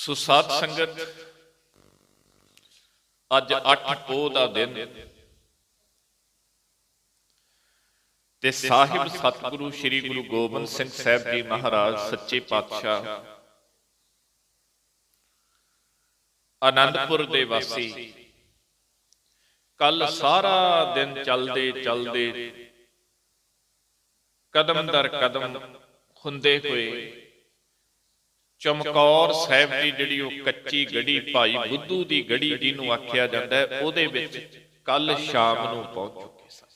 ਸੋ ਸਾਧ ਸੰਗਤ, ਅੱਜ 8 ਪੋਹ ਦਾ ਦਿਨ। ਤੇ ਸਾਹਿਬ ਸਤਿਗੁਰੂ ਸ੍ਰੀ ਗੁਰੂ ਗੋਬਿੰਦ ਸਿੰਘ ਸਾਹਿਬ ਜੀ ਮਹਾਰਾਜ, ਸੱਚੇ ਪਾਤਸ਼ਾਹ ਆਨੰਦਪੁਰ ਦੇ ਵਾਸੀ ਕੱਲ ਸਾਰਾ ਦਿਨ ਚੱਲਦੇ ਚੱਲਦੇ, ਕਦਮ ਦਰ ਕਦਮ ਹੁੰਦੇ ਹੋਏ ਚਮਕੌਰ ਸਾਹਿਬ ਦੀ ਜਿਹੜੀ ਉਹ ਕੱਚੀ ਗੜੀ ਭਾਈ ਬੁੱਧੂ ਦੀ ਗੜੀ ਜਿਹਨੂੰ ਆਖਿਆ ਜਾਂਦਾ ਹੈ, ਉਹਦੇ ਵਿੱਚ ਕੱਲ ਸ਼ਾਮ ਨੂੰ ਪਹੁੰਚ ਚੁੱਕੇ ਸਨ।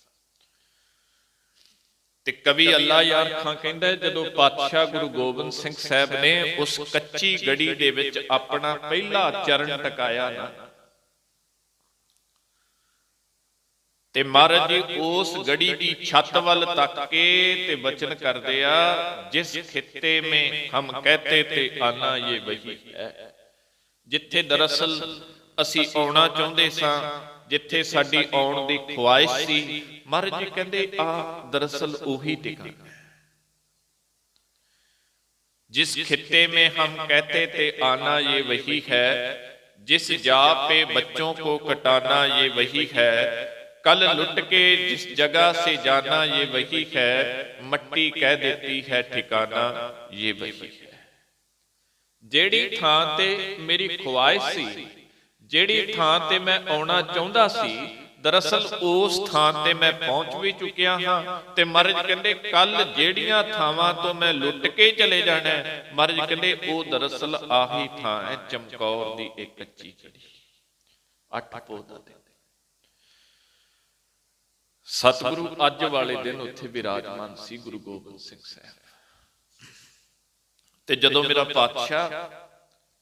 ਤੇ ਕਵੀ ਅੱਲਾ ਯਾਰ ਖਾਂ ਕਹਿੰਦਾ ਜਦੋਂ ਪਾਤਸ਼ਾਹ ਗੁਰੂ ਗੋਬਿੰਦ ਸਿੰਘ ਸਾਹਿਬ ਨੇ ਉਸ ਕੱਚੀ ਗੜੀ ਦੇ ਵਿੱਚ ਆਪਣਾ ਪਹਿਲਾ ਚਰਨ ਟਿਕਾਇਆ ਨਾ ਤੇ ਮਹਾਰਾਜ ਜੀ ਉਸ ਗੜੀ ਦੀ ਛੱਤ ਵੱਲ ਤੱਕ ਕੇ ਤੇ ਬਚਨ ਕਰਦੇ ਆ ਜਿਸ ਖਿੱਤੇ ਮੇ ਹਮ ਕਹਤੇ ਤੇ ਆਨਾ ਇਹ ਵਹੀ ਹੈ ਜਿੱਥੇ ਦਰਅਸਲ ਅਸੀਂ ਆਉਣਾ ਚਾਹੁੰਦੇ ਸਾਂ ਜਿੱਥੇ ਸਾਡੀ ਆਉਣ ਦੀ ਖੁਆਇਸ਼ ਸੀ ਮਹਾਰਾਜ ਜੀ ਕਹਿੰਦੇ ਆ ਦਰਅਸਲ ਉਹੀ ਟਿਕਾਣਾ ਹੈ जिस खित्ते में हम कहते थे आना ये वही है जिस जा पे बच्चों को कटाना ये वही है कल लुट के जिस जगह से जाना ये वही है मट्टी कह देती है ठिकाना ये वही है ਜਿਹੜੀ ਥਾਂ ਤੇ ਮੇਰੀ ਖੁਆਇਸ਼ ਸੀ ਜਿਹੜੀ ਥਾਂ ਤੇ ਮੈਂ ਆਉਣਾ ਚਾਹੁੰਦਾ ਸੀ ਦਰਅਸਲ ਉਸ ਥਾਂ ਤੇ ਮੈਂ ਪਹੁੰਚ ਵੀ ਚੁੱਕਿਆ ਹਾਂ ਤੇ ਮਹਾਰਾਜ ਕਹਿੰਦੇ ਕੱਲ ਜਿਹੜੀਆਂ ਥਾਵਾਂ ਤੋਂ ਮੈਂ ਲੁੱਟ ਕੇ ਚਲੇ ਜਾਣਾ ਹੈ, ਮਹਾਰਾਜ ਕਹਿੰਦੇ ਉਹ ਦਰਅਸਲ ਆਹੀ ਥਾਂ ਹੈ ਚਮਕੌਰ ਦੀ ਇੱਕ ਕੱਚੀ ਗੜੀ ਅੱਠ ਪੋਦਾ ਦੇ ਸਤਿਗੁਰੂ ਅੱਜ ਵਾਲੇ ਦਿਨ ਉੱਥੇ ਵਿਰਾਜਮਾਨ ਸੀ ਗੁਰੂ ਗੋਬਿੰਦ ਸਿੰਘ ਸਾਹਿਬ। ਤੇ ਜਦੋਂ ਮੇਰਾ ਪਾਤਸ਼ਾਹ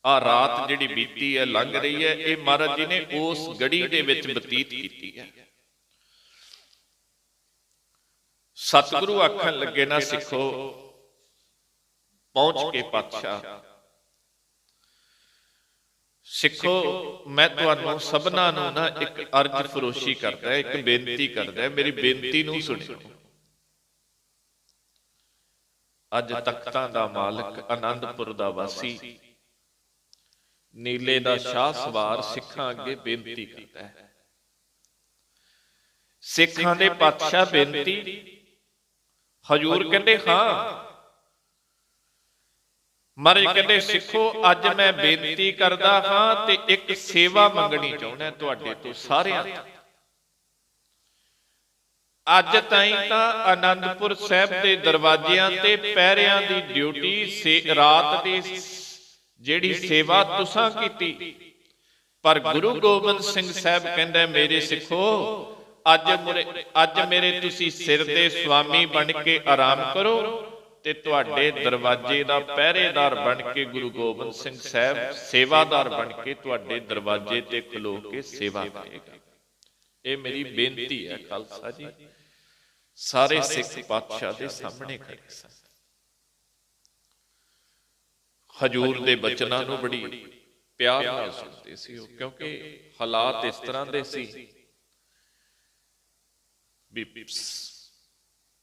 ਆ ਰਾਤ ਜਿਹੜੀ ਬੀਤੀ ਹੈ, ਲੰਘ ਰਹੀ ਹੈ, ਇਹ ਮਹਾਰਾਜ ਜੀ ਨੇ ਉਸ ਗੜੀ ਦੇ ਵਿੱਚ ਬਤੀਤ ਕੀਤੀ ਹੈ। ਸਤਿਗੁਰੂ ਆਖਣ ਲੱਗੇ, ਨਾ ਸਿੱਖੋ, ਪਹੁੰਚ ਕੇ ਪਾਤਸ਼ਾਹ ਸਿੱਖੋ, ਮੈਂ ਤੁਹਾਨੂੰ ਸਭਨਾਂ ਨੂੰ ਨਾ ਇੱਕ ਅਰਜ ਫਰੋਸ਼ੀ ਕਰਦਾ, ਇੱਕ ਬੇਨਤੀ ਕਰਦਾ, ਮੇਰੀ ਬੇਨਤੀ ਨੂੰ ਸੁਣਿਓ। ਅੱਜ ਤਖਤਾਂ ਦਾ ਮਾਲਕ ਆਨੰਦਪੁਰ ਦਾ ਵਾਸੀ, ਨੀਲੇ ਦਾ ਸ਼ਾਹ ਸਵਾਰ ਸਿੱਖਾਂ ਅੱਗੇ ਬੇਨਤੀ ਕਰਦਾ ਹੈ। ਸਿੱਖਾਂ ਦੇ ਪਾਤਸ਼ਾਹ ਬੇਨਤੀ, ਹਜੂਰ ਕਹਿੰਦੇ, ਹਾਂ ਮਹਾਰਾਜ ਕਹਿੰਦੇ ਸਿੱਖੋ ਅੱਜ ਮੈਂ ਬੇਨਤੀ ਕਰਦਾ ਹਾਂ ਤੇ ਇੱਕ ਸੇਵਾ ਮੰਗਣੀ ਚਾਹੁੰਦਾ ਤੁਹਾਡੇ ਤੋਂ ਸਾਰਿਆਂ ਤੋਂ। ਅੱਜ ਤਾਈਂ ਤਾਂ ਆਨੰਦਪੁਰ ਸਾਹਿਬ ਦੇ ਦਰਵਾਜ਼ਿਆਂ ਤੇ ਪਹਿਰਿਆਂ ਦੀ ਡਿਊਟੀ ਸੇ ਰਾਤ ਦੀ ਜਿਹੜੀ ਸੇਵਾ ਤੁਸਾਂ ਕੀਤੀ। ਪਰ ਗੁਰੂ ਗੋਬਿੰਦ ਸਿੰਘ ਸਾਹਿਬ ਕਹਿੰਦਾ ਮੇਰੇ ਸਿੱਖੋ ਅੱਜ ਮੁਰੇ ਅੱਜ ਮੇਰੇ ਤੁਸੀਂ ਸਿਰ ਦੇ ਸੁਆਮੀ ਬਣ ਕੇ ਆਰਾਮ ਕਰੋ। ਤੇ ਤੁਹਾਡੇ ਦਰਵਾਜ਼ੇ ਦਾ ਪਹਿਰੇਦਾਰ ਬਣ ਕੇ ਗੁਰੂ ਗੋਬਿੰਦ ਸਿੰਘ ਸਾਹਿਬ ਸੇਵਾਦਾਰ ਬਣ ਕੇ ਤੁਹਾਡੇ ਦਰਵਾਜ਼ੇ ਤੇ ਖਲੋ ਕੇ ਸੇਵਾ ਕਰੇਗਾ। ਇਹ ਮੇਰੀ ਬੇਨਤੀ ਹੈ, ਖਾਲਸਾ ਜੀ। ਸਾਰੇ ਸਿੱਖ ਪਾਤਸ਼ਾਹ ਦੇ ਸਾਹਮਣੇ ਖੜੇ ਸਨ। ਹਜੂਰ ਦੇ ਬਚਨਾਂ ਨੂੰ ਬੜੀ ਪਿਆਰ ਨਾਲ ਸੁਣਦੇ ਸੀ ਉਹ, ਕਿਉਂਕਿ ਹਾਲਾਤ ਇਸ ਤਰ੍ਹਾਂ ਦੇ ਸੀ। ਵੀ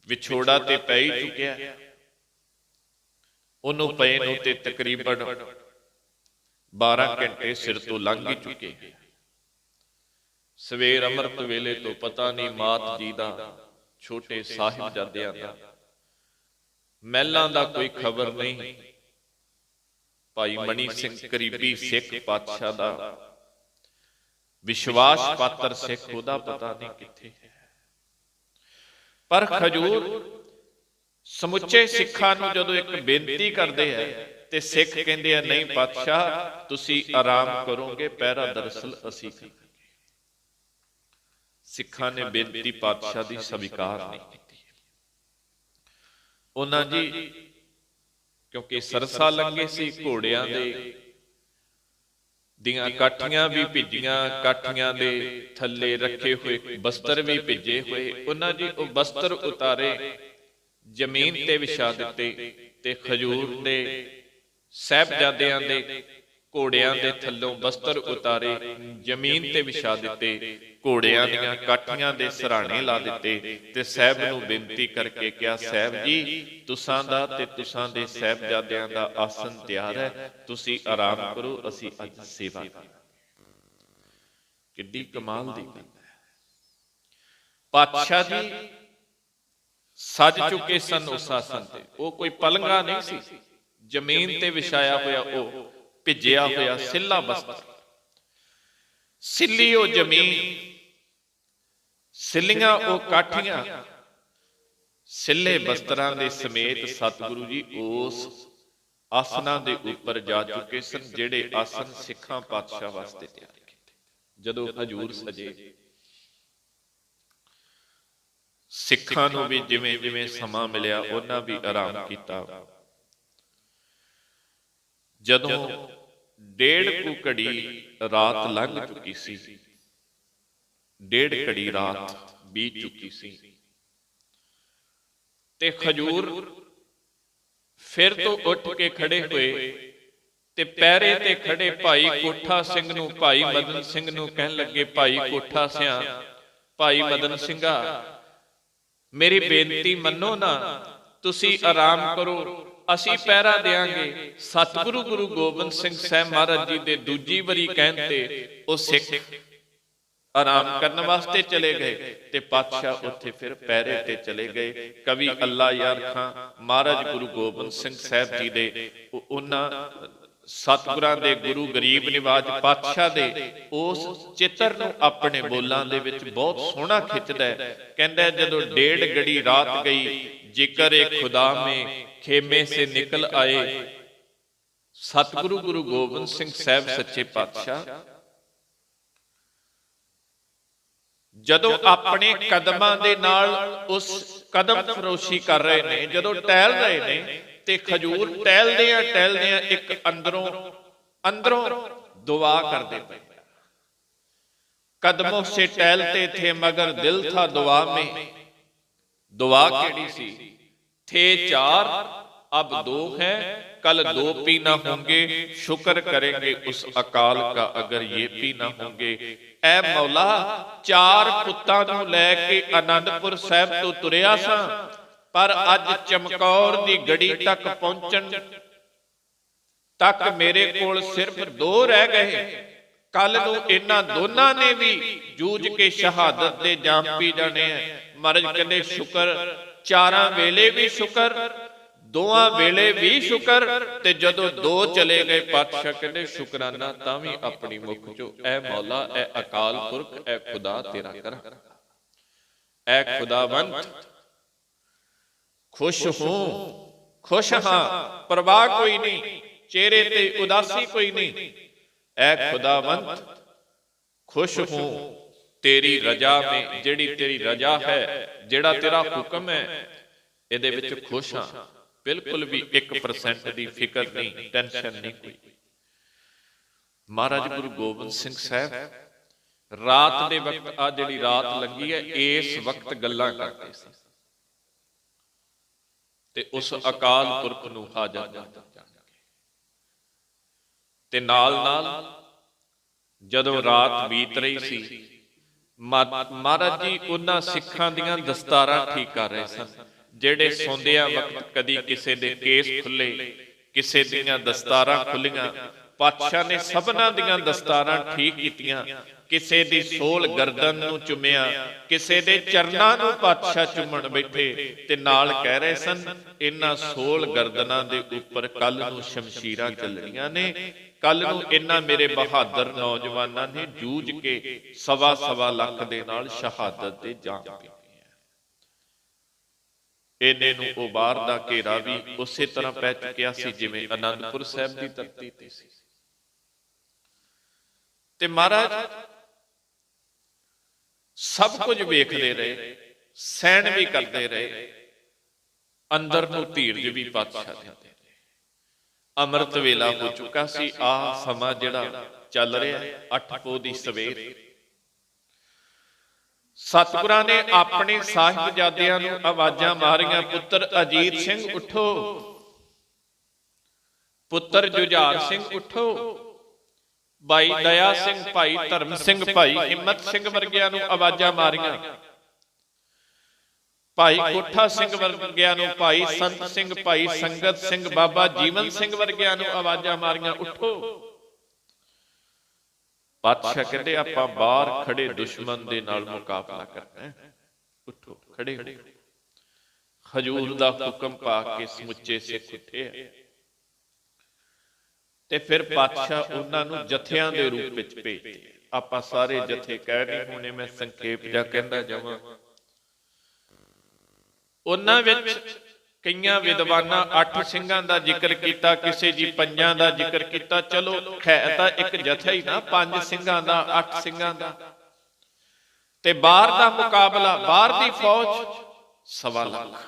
ਵਿਛੋੜਾ ਤੇ ਪੈ ਹੀ ਚੁੱਕਿਆ। ਉਹਨੂੰ ਪਏ ਨੂੰ ਤੇ ਤਕਰੀਬਨ 12 ਘੰਟੇ ਸਿਰ ਤੋਂ ਲੰਘ ਹੀ ਚੁੱਕੇ ਸਵੇਰ ਅੰਮ੍ਰਿਤ ਵੇਲੇ ਤੋਂ ਪਤਾ ਨਹੀਂ ਮਾਤ ਜੀ ਦਾ ਛੋਟੇ ਸਾਹਿਬਜ਼ਾਦਿਆਂ ਦਾ ਮਹਿਲਾਂ ਦਾ ਕੋਈ ਖਬਰ ਨਹੀਂ। ਭਾਈ ਮਣੀ ਸਿੰਘ ਕਰੀਬੀ ਸਿੱਖ ਪਾਤਸ਼ਾਹ ਦਾ ਵਿਸ਼ਵਾਸ ਪਾਤਰ ਸਿੱਖ ਉਹਦਾ ਪਤਾ ਨਹੀਂ ਕਿੱਥੇ ਹੈ। ਪਰ ਖਜੂਰ ਸਮੁੱਚੇ ਸਿੱਖਾਂ ਨੂੰ ਜਦੋਂ ਇੱਕ ਬੇਨਤੀ ਕਰਦੇ ਹੈ ਤੇ ਸਿੱਖ ਕਹਿੰਦੇ ਆ ਨਹੀਂ ਪਾਤਸ਼ਾਹ ਤੁਸੀਂ ਆਰਾਮ ਕਰੋਗੇ ਪਹਿਰਾ ਦਰਸਲ ਅਸੀਂ ਕਰਾਂਗੇ ਸਿੱਖਾਂ ਨੇ ਬੇਨਤੀ ਪਾਤਸ਼ਾਹ ਦੀ ਸਵੀਕਾਰ ਨਹੀਂ ਕੀਤੀ। ਉਹਨਾਂ ਜੀ ਕਿਉਂਕਿ ਸਰਸਾ ਲੰਗੇ ਸੀ ਘੋੜਿਆਂ ਦੇ ਦੀਆਂ ਕਾਠੀਆਂ ਵੀ ਭਿੱਜੀਆਂ ਕਾਠੀਆਂ ਦੇ ਥੱਲੇ ਰੱਖੇ ਹੋਏ ਬਸਤਰ ਵੀ ਭਿੱਜੇ ਹੋਏ। ਉਹਨਾਂ ਜੀ ਉਹ ਬਸਤਰ ਉਤਾਰੇ। ਜ਼ਮੀਨ ਤੇ ਵਿਛਾ ਦਿੱਤੇ ਤੇ ਖਜੂਰ ਦੇ ਸਹਿਬਜ਼ਾਦਿਆਂ ਦੇ ਘੋੜਿਆਂ ਦੇ ਥੱਲੋਂ ਬਸਤਰ ਉਤਾਰੇ ਜ਼ਮੀਨ ਤੇ ਵਿਛਾ ਦਿੱਤੇ ਘੋੜਿਆਂ ਦੀਆਂ ਕਾਠੀਆਂ ਦੇ ਸਰਾਣੇ ਲਾ ਦਿੱਤੇ ਤੇ ਸਹਿਬ ਨੂੰ ਬੇਨਤੀ ਕਰਕੇ ਕਿਹਾ ਸਹਿਬ ਜੀ ਤੁਸਾਂ ਦਾ ਤੇ ਤੁਸਾਂ ਦੇ ਸਹਿਬਜ਼ਾਦਿਆਂ ਦਾ ਆਸਨ ਤਿਆਰ ਹੈ ਤੁਸੀਂ ਆਰਾਮ ਕਰੋ ਅਸੀਂ ਅੱਜ ਸੇਵਾ ਕਰਾਂਗੇ। ਕਿੱਡੀ ਕਮਾਲ ਦੀ ਗੱਲ ਹੈ। ਪਾਤਸ਼ਾਹ ਜੀ ਸੱਜ ਚੁੱਕੇ ਸਨ ਉਸ ਆਸਨ ਤੇ। ਉਹ ਕੋਈ ਪਲੰਗਾ ਨਹੀਂ ਸੀ। ਜ਼ਮੀਨ ਤੇ ਵਿਛਾਇਆ ਹੋਇਆ ਉਹ ਭਿੱਜਿਆ ਹੋਇਆ ਸਿੱਲਾ ਬਸਤਰ ਸਿੱਲੀ ਉਹ ਜ਼ਮੀਨ। ਸਿੱਲੀਆਂ ਉਹ ਕਾਠੀਆਂ। ਸਿੱਲੇ ਬਸਤਰਾਂ ਦੇ ਸਮੇਤ ਸਤਿਗੁਰੂ ਜੀ ਉਸ ਆਸਨਾਂ ਦੇ ਉੱਪਰ ਜਾ ਚੁੱਕੇ ਸਨ ਜਿਹੜੇ ਆਸਨ ਸਿੱਖਾਂ ਪਾਤਸ਼ਾਹ ਵਾਸਤੇ ਤਿਆਰ ਕੀਤੇ। ਜਦੋਂ ਹਜੂਰ ਸਜੇ। ਸਿੱਖਾਂ ਨੂੰ ਵੀ ਜਿਵੇਂ ਜਿਵੇਂ ਸਮਾਂ ਮਿਲਿਆ, ਉਹਨਾਂ ਵੀ ਆਰਾਮ ਕੀਤਾ। ਜਦੋਂ ਡੇਢ ਕੁ ਘੜੀ ਰਾਤ ਲੰਘ ਚੁੱਕੀ ਸੀ, ਡੇਢ ਘੜੀ ਰਾਤ ਬੀਤ ਚੁੱਕੀ ਸੀ, ਤੇ ਖਜੂਰ ਫਿਰ ਤੋਂ ਉੱਠ ਕੇ ਖੜੇ ਹੋਏ ਤੇ ਪੈਰੇ ਤੇ ਖੜੇ ਭਾਈ ਕੋਠਾ ਸਿੰਘ ਨੂੰ ਭਾਈ ਮਦਨ ਸਿੰਘ ਨੂੰ ਕਹਿਣ ਲੱਗੇ, ਭਾਈ ਕੋਠਾ ਸਿਆ, ਭਾਈ ਮਦਨ ਸਿੰਘਾ ਮੇਰੀ ਬੇਨਤੀ ਮੰਨੋ ਨਾ, ਤੁਸੀਂ ਆਰਾਮ ਕਰੋ, ਅਸੀਂ ਪਹਿਰਾ ਦੇਾਂਗੇ ਸਤਿਗੁਰੂ ਗੁਰੂ ਗੋਬਿੰਦ ਸਿੰਘ ਸਾਹਿਬ ਮਹਾਰਾਜ ਜੀ ਦੇ ਦੂਜੀ ਵਾਰੀ ਕਹਿਣ ਤੇ ਉਹ ਸਿੱਖ ਆਰਾਮ ਕਰਨ ਵਾਸਤੇ ਚਲੇ ਗਏ ਤੇ ਪਾਤਸ਼ਾਹ ਉੱਥੇ ਫਿਰ ਪੈਰੇ ਤੇ ਚਲੇ ਗਏ। ਕਵੀ ਅੱਲਾ ਯਾਰ ਖਾਂ ਮਹਾਰਾਜ ਗੁਰੂ ਗੋਬਿੰਦ ਸਿੰਘ ਸਾਹਿਬ ਜੀ ਦੇ ਉਹਨਾਂ ਸਤਿਗੁਰਾਂ ਦੇ ਗੁਰੂ ਗਰੀਬ ਨਿਵਾਜ ਪਾਤਸ਼ਾਹ ਦੇ ਉਸ ਚਿੱਤਰ ਨੂੰ ਆਪਣੇ ਬੋਲਾਂ ਦੇ ਵਿੱਚ ਬਹੁਤ ਸੋਹਣਾ ਖਿੱਚਦਾ ਕਹਿੰਦਾ ਜਦੋਂ ਡੇਢ ਗੜੀ ਰਾਤ ਗਈ, ਜ਼ਿਕਰ ਏ ਖੁਦਾ ਮੇ, ਖੇਮੇ ਸੇ ਨਿਕਲ ਆਏ। ਸਤਿਗੁਰੂ ਗੁਰੂ ਗੋਬਿੰਦ ਸਿੰਘ ਸਾਹਿਬ ਸੱਚੇ ਪਾਤਸ਼ਾਹ। ਜਦੋਂ ਆਪਣੇ ਕਦਮਾਂ ਦੇ ਨਾਲ ਉਸ ਕਦਮ ਫਰੋਸ਼ੀ ਕਰ ਰਹੇ ਨੇ, ਜਦੋਂ ਟਹਿਲ ਰਹੇ ਨੇ ਤੇ ਖਜੂਰ ਟਹਿਲਦੇ ਆ ਟਹਿਲਦੇ ਆ ਇੱਕ ਅੰਦਰੋਂ ਅੰਦਰੋਂ ਦੁਆ ਕਰਦੇ ਪਏ ਕਦਮੋਂ ਸੇ ਟਹਿਲਤੇ ਥੇ ਮਗਰ ਦਿਲ ਥਾ ਦੁਆ ਮੇ ਦੁਆ ਕਿਹੜੀ ਸੀ ਥੇ ਚਾਰ ਅਬ ਦੋ ਹੈ कल दो पी ना होंगे शुक्र करेंगे उस अकाल का अगर ये पी ना होंगे ਐ ਮੌਲਾ ਚਾਰ ਪੁੱਤਾਂ ਨੂੰ ਲੈ ਕੇ ਆਨੰਦਪੁਰ ਸਾਹਿਬ ਤੋਂ ਤੁਰਿਆ ਸਾਂ ਪਰ ਅੱਜ ਚਮਕੌਰ ਦੀ ਗੜੀ ਤੱਕ ਪਹੁੰਚਣ ਤੱਕ ਮੇਰੇ ਕੋਲ ਸਿਰਫ ਦੋ ਰਹਿ ਗਏ। ਕੱਲ ਨੂੰ ਇਹਨਾਂ ਦੋਨਾਂ ਨੇ ਵੀ ਜੂਝ ਕੇ ਸ਼ਹਾਦਤ ਦੇ ਜਾਮ ਪੀ ਜਾਣੇ ਐ ਮਹਾਰਾਜ ਕਹਿੰਦੇ, ਸ਼ੁਕਰ। ਚਾਰਾਂ ਵੇਲੇ ਵੀ ਸ਼ੁਕਰ ਦੋਆਂ ਵੇਲੇ ਵੀ ਸ਼ੁਕਰ ਤੇ ਜਦੋਂ ਦੋ ਚਲੇ ਗਏ ਪਾਤਸ਼ਾਹ ਕਹਿੰਦੇ, ਸ਼ੁਕਰਾਨਾ ਤਾਂ ਵੀ ਆਪਣੀ ਮੁਖ ਚੋਂ। ਐ ਮੌਲਾ, ਐ ਅਕਾਲ ਪੁਰਖ, ਐ ਖੁਦਾ ਤੇਰਾ ਕਰਾਂ। ਐ ਖੁਦਾਵੰਤ ਖੁਸ਼ ਹੂੰ ਖੁਸ਼ ਹਾਂ ਪਰਵਾਹ ਕੋਈ ਨਹੀਂ ਚਿਹਰੇ ਤੇ ਉਦਾਸੀ ਕੋਈ ਨਹੀਂ। ਐ ਖੁਦਾਵੰਤ ਖੁਸ਼ ਹੂੰ ਤੇਰੀ ਰਜਾ ਮੇ ਜਿਹੜੀ ਤੇਰੀ ਰਜਾ ਹੈ ਜਿਹੜਾ ਤੇਰਾ ਹੁਕਮ ਹੈ ਇਹਦੇ ਵਿੱਚ ਖੁਸ਼ ਹਾਂ। ਬਿਲਕੁਲ ਵੀ 1% ਦੀ ਫਿਕਰ ਨਹੀਂ ਟੈਨਸ਼ਨ ਨਹੀਂ ਕੋਈ। ਮਹਾਰਾਜ ਗੁਰੂ ਗੋਬਿੰਦ ਸਿੰਘ ਸਾਹਿਬ ਰਾਤ ਦੇ ਵਕਤ ਆ ਜਿਹੜੀ ਰਾਤ ਲੱਗੀ ਹੈ ਇਸ ਵਕਤ ਗੱਲਾਂ ਕਰਦੇ ਸੀ। ਤੇ ਉਸ ਅਕਾਲ ਪੁਰਖ ਨੂੰ ਹਾਜ਼ਰ ਜਾਣਗੇ ਤੇ ਨਾਲ ਨਾਲ ਜਦੋਂ ਰਾਤ ਬੀਤ ਰਹੀ ਸੀ ਮਹਾਰਾਜ ਜੀ ਉਹਨਾਂ ਸਿੱਖਾਂ ਦੀਆਂ ਦਸਤਾਰਾਂ ਠੀਕ ਕਰ ਰਹੇ ਸਨ, ਜਿਹੜੇ ਸੌਂਦਿਆਂ ਵਕਤ ਕਦੀ ਕਿਸੇ ਦੇ ਕੇਸ ਖੁੱਲੇ, ਕਿਸੇ ਦੀਆਂ ਦਸਤਾਰਾਂ ਖੁੱਲੀਆਂ, ਪਾਤਸ਼ਾਹ ਨੇ ਸਭਨਾਂ ਦੀਆਂ ਦਸਤਾਰਾਂ ਠੀਕ ਕੀਤੀਆਂ ਕਿਸੇ ਦੀ ਸੋਲ ਗਰਦਨ ਨੂੰ ਚੁੰਮਿਆ, ਕਿਸੇ ਦੇ ਚਰਨਾਂ ਨੂੰ ਪਾਤਸ਼ਾਹ ਚੁੰਮਣ ਬੈਠੇ ਤੇ ਨਾਲ ਕਹਿ ਰਹੇ ਸਨ ਇਹਨਾਂ ਸੋਲ ਗਰਦਨਾਂ ਦੇ ਉੱਪਰ ਕੱਲ ਨੂੰ ਸ਼ਮਸ਼ੀਰਾਂ ਚੱਲਣੀਆਂ ਨੇ। ਕੱਲ ਨੂੰ ਇਹਨਾਂ ਮੇਰੇ ਬਹਾਦਰ ਨੌਜਵਾਨਾਂ ਨੇ ਜੂਝ ਕੇ ਸਵਾ ਸਵਾ ਲੱਖ ਦੇ ਨਾਲ ਸ਼ਹਾਦਤ ਦੇ ਜਾਮ ਪੀਤੀ ਇਹਨੇ ਨੂੰ ਉਹ ਬਾਹਰ ਦਾ ਘੇਰਾ ਵੀ ਉਸੇ ਤਰ੍ਹਾਂ ਪੈ ਚੁੱਕਿਆ ਸੀ ਜਿਵੇਂ ਅਨੰਦਪੁਰ ਸਾਹਿਬ ਦੀ ਧਰਤੀ ਤੇ ਸੀ। ਤੇ ਮਹਾਰਾਜ ਸਭ ਕੁਝ ਵੇਖਦੇ ਰਹੇ ਸਹਿਣ ਵੀ ਕਰਦੇ ਰਹੇ। ਅੰਦਰ ਨੂੰ ਧੀਰਜ ਵੀ ਪਾਤਸ਼ਾਹ ਦਿੰਦੇ ਅੰਮ੍ਰਿਤ ਵੇਲਾ ਹੋ ਚੁੱਕਾ ਸੀ ਆ ਸਮਾਂ ਜਿਹੜਾ ਚੱਲ ਰਿਹਾ ਅੱਠ ਪੋ ਦੀ ਸਵੇਰ। ਸਤਿਗੁਰਾਂ ਨੇ ਆਪਣੇ ਸਾਹਿਬਜ਼ਾਦਿਆਂ ਨੂੰ ਆਵਾਜ਼ਾਂ ਮਾਰੀਆਂ ਪੁੱਤਰ ਅਜੀਤ ਸਿੰਘ ਉਠੋ। ਪੁੱਤਰ ਜੁਝਾਰ ਸਿੰਘ ਉਠੋ। ਭਾਈ ਦਇਆ ਸਿੰਘ ਭਾਈ ਧਰਮ ਸਿੰਘ ਭਾਈ ਹਿੰਮਤ ਸਿੰਘ ਵਰਗਿਆਂ ਨੂੰ ਆਵਾਜ਼ਾਂ ਮਾਰੀਆਂ। ਭਾਈ ਕੋਠਾ ਸਿੰਘ ਵਰਗਿਆਂ ਨੂੰ ਭਾਈ ਸੰਤ ਸਿੰਘ ਭਾਈ ਸੰਗਤ ਸਿੰਘ ਬਾਬਾ ਜੀਵਨ ਸਿੰਘ ਵਰਗਿਆਂ ਨੂੰ ਆਵਾਜ਼ਾਂ ਮਾਰੀਆਂ। ਉੱਠੋ। ਪਾਤਸ਼ਾਹ ਕਹਿੰਦੇ ਆਪਾਂ ਬਾਹਰ ਖੜੇ ਦੁਸ਼ਮਣ ਦੇ ਨਾਲ ਮੁਕਾਬਲਾ ਕਰਨਾ ਹੈ। ਉੱਠੋ ਖੜੇ ਹੋ। ਹਜੂਰ ਦਾ ਹੁਕਮ ਪਾ ਕੇ ਸਮੁੱਚੇ ਸਿੱਖ ਉੱਠੇ ਆ। ਤੇ ਫਿਰ ਪਾਤਸ਼ਾਹ ਉਹਨਾਂ ਨੂੰ ਜਥਿਆਂ ਦੇ ਰੂਪ ਵਿੱਚ ਭੇਜਦੇ ਆਪਾਂ ਸਾਰੇ ਜਥੇ ਕਹਿ ਨਹੀਂ ਹੋਣੇ, ਮੈਂ ਸੰਖੇਪ ਜਾਂ ਕਹਿੰਦਾ ਜਾਵਾਂ। ਉਹਨਾਂ ਵਿੱਚ ਕਈਆਂ ਵਿਦਵਾਨਾਂ ਅੱਠ ਸਿੰਘਾਂ ਦਾ ਜ਼ਿਕਰ ਕੀਤਾ, ਕਿਸੇ ਜੀ ਪੰਜਾਂ ਦਾ ਜ਼ਿਕਰ ਕੀਤਾ, ਚਲੋ ਹੈ ਤਾਂ ਇੱਕ ਜਥਾ ਹੀ ਨਾ, ਪੰਜ ਸਿੰਘਾਂ ਦਾ, ਅੱਠ ਸਿੰਘਾਂ ਦਾ। ਤੇ ਬਾਹਰ ਦਾ ਮੁਕਾਬਲਾ, ਬਾਹਰ ਦੀ ਫੌਜ, ਸਵਾ ਲੱਖ।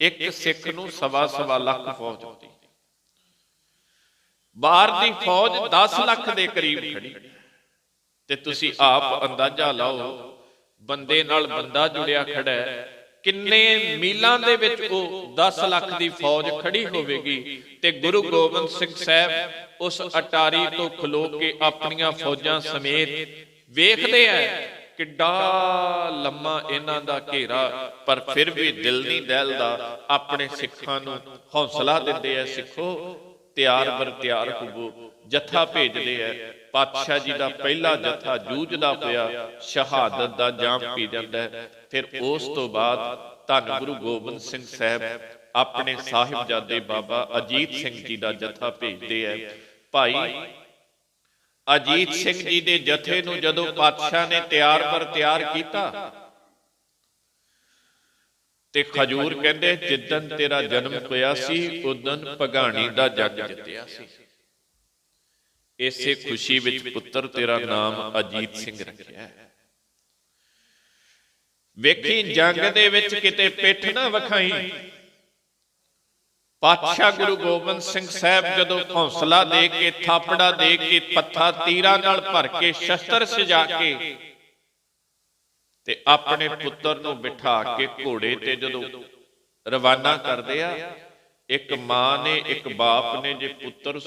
ਇੱਕ ਸਿੱਖ ਨੂੰ ਸਵਾ ਸਵਾ ਲੱਖ ਫੌਜ ਹੁੰਦੀ। ਬਾਹਰ ਦੀ ਫੌਜ 10 ਲੱਖ ਦੇ ਕਰੀਬ ਖੜੀ। ਤੇ ਤੁਸੀਂ ਆਪ ਅੰਦਾਜ਼ਾ ਲਾਓ, ਬੰਦੇ ਨਾਲ ਬੰਦਾ ਜੁੜਿਆ ਖੜਾ ਹੈ, ਕਿੰਨੇ ਮੀਲਾਂ ਦੇ ਵਿੱਚ ਉਹ 10 ਲੱਖ ਦੀ ਫੌਜ ਖੜੀ ਹੋਵੇਗੀ। ਤੇ ਗੁਰੂ ਗੋਬਿੰਦ ਸਿੰਘ ਸਾਹਿਬ ਉਸ ਅਟਾਰੀ ਤੋਂ ਖਲੋ ਕੇ ਆਪਣੀਆਂ ਫੌਜਾਂ ਸਮੇਤ ਵੇਖਦੇ ਆ ਕਿੱਡਾ ਲੰਮਾ ਇਹਨਾਂ ਦਾ ਘੇਰਾ, ਪਰ ਫਿਰ ਵੀ ਦਿਲ ਨਹੀਂ ਦਹਿਲਦਾ, ਆਪਣੇ ਸਿੱਖਾਂ ਨੂੰ ਹੌਸਲਾ ਦਿੰਦੇ ਆ, ਸਿੱਖੋ ਤਿਆਰ ਬਰ ਤਿਆਰ ਹੋਵੋ। ਜਥਾ ਭੇਜਦੇ ਐ। ਪਾਤਸ਼ਾਹ ਜੀ ਦਾ ਪਹਿਲਾ ਜਥਾ ਜੂਝਦਾ ਹੋਇਆ, ਸ਼ਹਾਦਤ ਦਾ ਜਾਮ ਪੀ ਜਾਂਦਾ ਹੈ ਫਿਰ ਉਸ ਤੋਂ ਬਾਅਦ ਧੰਨ ਗੁਰੂ ਗੋਬਿੰਦ ਸਿੰਘ ਸਾਹਿਬ ਆਪਣੇ ਸਾਹਿਬਜ਼ਾਦੇ ਬਾਬਾ ਅਜੀਤ ਸਿੰਘ ਜੀ ਦਾ ਜਥਾ ਭੇਜਦੇ ਐ। ਭਾਈ, ਅਜੀਤ ਸਿੰਘ ਜੀ ਦੇ ਜਥੇ ਨੂੰ ਜਦੋਂ ਪਾਤਸ਼ਾਹ ਨੇ ਤਿਆਰ ਬਰ ਤਿਆਰ ਕੀਤਾ ਤੇ ਖਜੂਰ ਕਹਿੰਦੇ ਜਿੱਦਨ ਤੇਰਾ ਜਨਮ ਹੋਇਆ ਸੀ ਉਦੋਂ ਪਗਾਣੀ ਦਾ ਜੱਗ ਜਿੱਤਿਆ ਸੀ। ਇਸੇ ਖੁਸ਼ੀ ਵਿੱਚ ਪੁੱਤਰ ਤੇਰਾ ਨਾਮ ਅਜੀਤ ਸਿੰਘ ਰੱਖਿਆ ਹੈ। ਵੇਖੀ, ਜੰਗ ਦੇ ਵਿੱਚ ਕਿਤੇ ਪਿੱਠ ਨਾ ਵਖਾਈ। ਪਾਤਸ਼ਾਹ ਗੁਰੂ ਗੋਬਿੰਦ ਸਿੰਘ ਸਾਹਿਬ ਜਦੋਂ ਹੌਸਲਾ ਦੇ ਕੇ, ਥਾਪੜਾ ਦੇ ਕੇ, ਪੱਥਾ ਤੀਰਾਂ ਨਾਲ ਭਰ ਕੇ, ਸ਼ਸਤਰ ਸਜਾ ਕੇ ਤੇ ਆਪਣੇ ਪੁੱਤਰ ਨੂੰ ਬਿਠਾ ਕੇ ਘੋੜੇ ਤੇ ਜਦੋਂ ਰਵਾਨਾ ਕਰਦੇ ਆ, ਇੱਕ ਮਾਂ ਨੇ, ਇੱਕ ਬਾਪ ਨੇ ਜੇ ਪੁੱਤਰ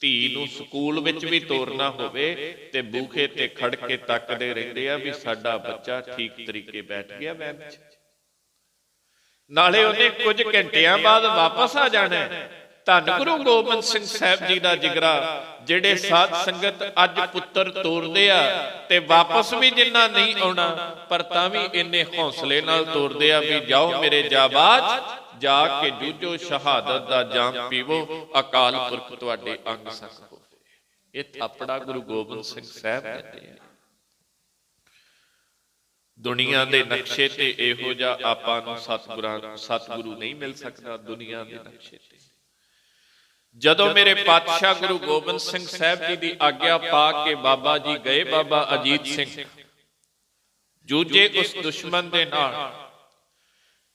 ਧੀ ਨੂੰ ਸਕੂਲ ਵਿੱਚ ਵੀ ਤੋਰਨਾ ਹੋਵੇ ਤੇ ਬੂਖੇ ਤੇ ਖੜ ਕੇ ਤੱਕਦੇ ਰਹਿੰਦੇ ਆ ਵੀ ਸਾਡਾ ਬੱਚਾ ਠੀਕ ਤਰੀਕੇ ਬੈਠ ਗਿਆ ਵੈਨ 'ਚ ਨਾਲੇ ਉਹਨੇ ਕੁਝ ਘੰਟਿਆਂ ਬਾਅਦ ਵਾਪਸ ਆ ਜਾਣਾ ਹੈ। ਧੰਨ ਗੁਰੂ ਗੋਬਿੰਦ ਸਿੰਘ ਸਾਹਿਬ ਜੀ ਦਾ ਜਿਗਰਾ ਜਿਹੜੇ ਸਾਧ ਸੰਗਤ ਅੱਜ ਪੁੱਤਰ ਤੋਰਦੇ ਆ ਤੇ ਵਾਪਸ ਵੀ ਜਿੰਨਾ ਨਹੀਂ ਆਉਣਾ ਪਰ ਤਾਂ ਵੀ ਇੰਨੇ ਹੌਸਲੇ ਨਾਲ ਤੋਰਦੇ ਆ ਵੀ ਜਾਓ ਮੇਰੇ ਜਾਬਾਜ਼ ਜਾ ਕੇ ਜੂਝੋ ਸ਼ਹਾਦਤ ਦਾ ਜਾਮ ਪੀਵੋ ਅਕਾਲ ਪੁਰਖ ਤੁਹਾਡੇ ਅੰਗ ਸੰਗ ਹੋਵੇ। ਇਹ ਥਾਪੜਾ ਗੁਰੂ ਗੋਬਿੰਦ ਸਿੰਘ ਸਾਹਿਬ ਦਿੰਦੇ ਆ। ਦੁਨੀਆ ਦੇ ਨਕਸ਼ੇ ਤੇ ਇਹੋ ਜਿਹਾ ਆਪਾਂ ਨੂੰ ਸਤਿਗੁਰਾਂ ਸਤਿਗੁਰੂ ਨਹੀਂ ਮਿਲ ਸਕਦਾ ਦੁਨੀਆ ਦੇ ਨਕਸ਼ੇ ਤੇ। ਜਦੋਂ ਮੇਰੇ ਪਾਤਸ਼ਾਹ ਗੁਰੂ ਗੋਬਿੰਦ ਸਿੰਘ ਸਾਹਿਬ ਜੀ ਦੀ ਆਗਿਆ ਪਾ ਕੇ ਬਾਬਾ ਜੀ ਗਏ ਬਾਬਾ ਅਜੀਤ ਸਿੰਘ। ਜੂਝੇ ਉਸ ਦੁਸ਼ਮਣ ਦੇ ਨਾਲ।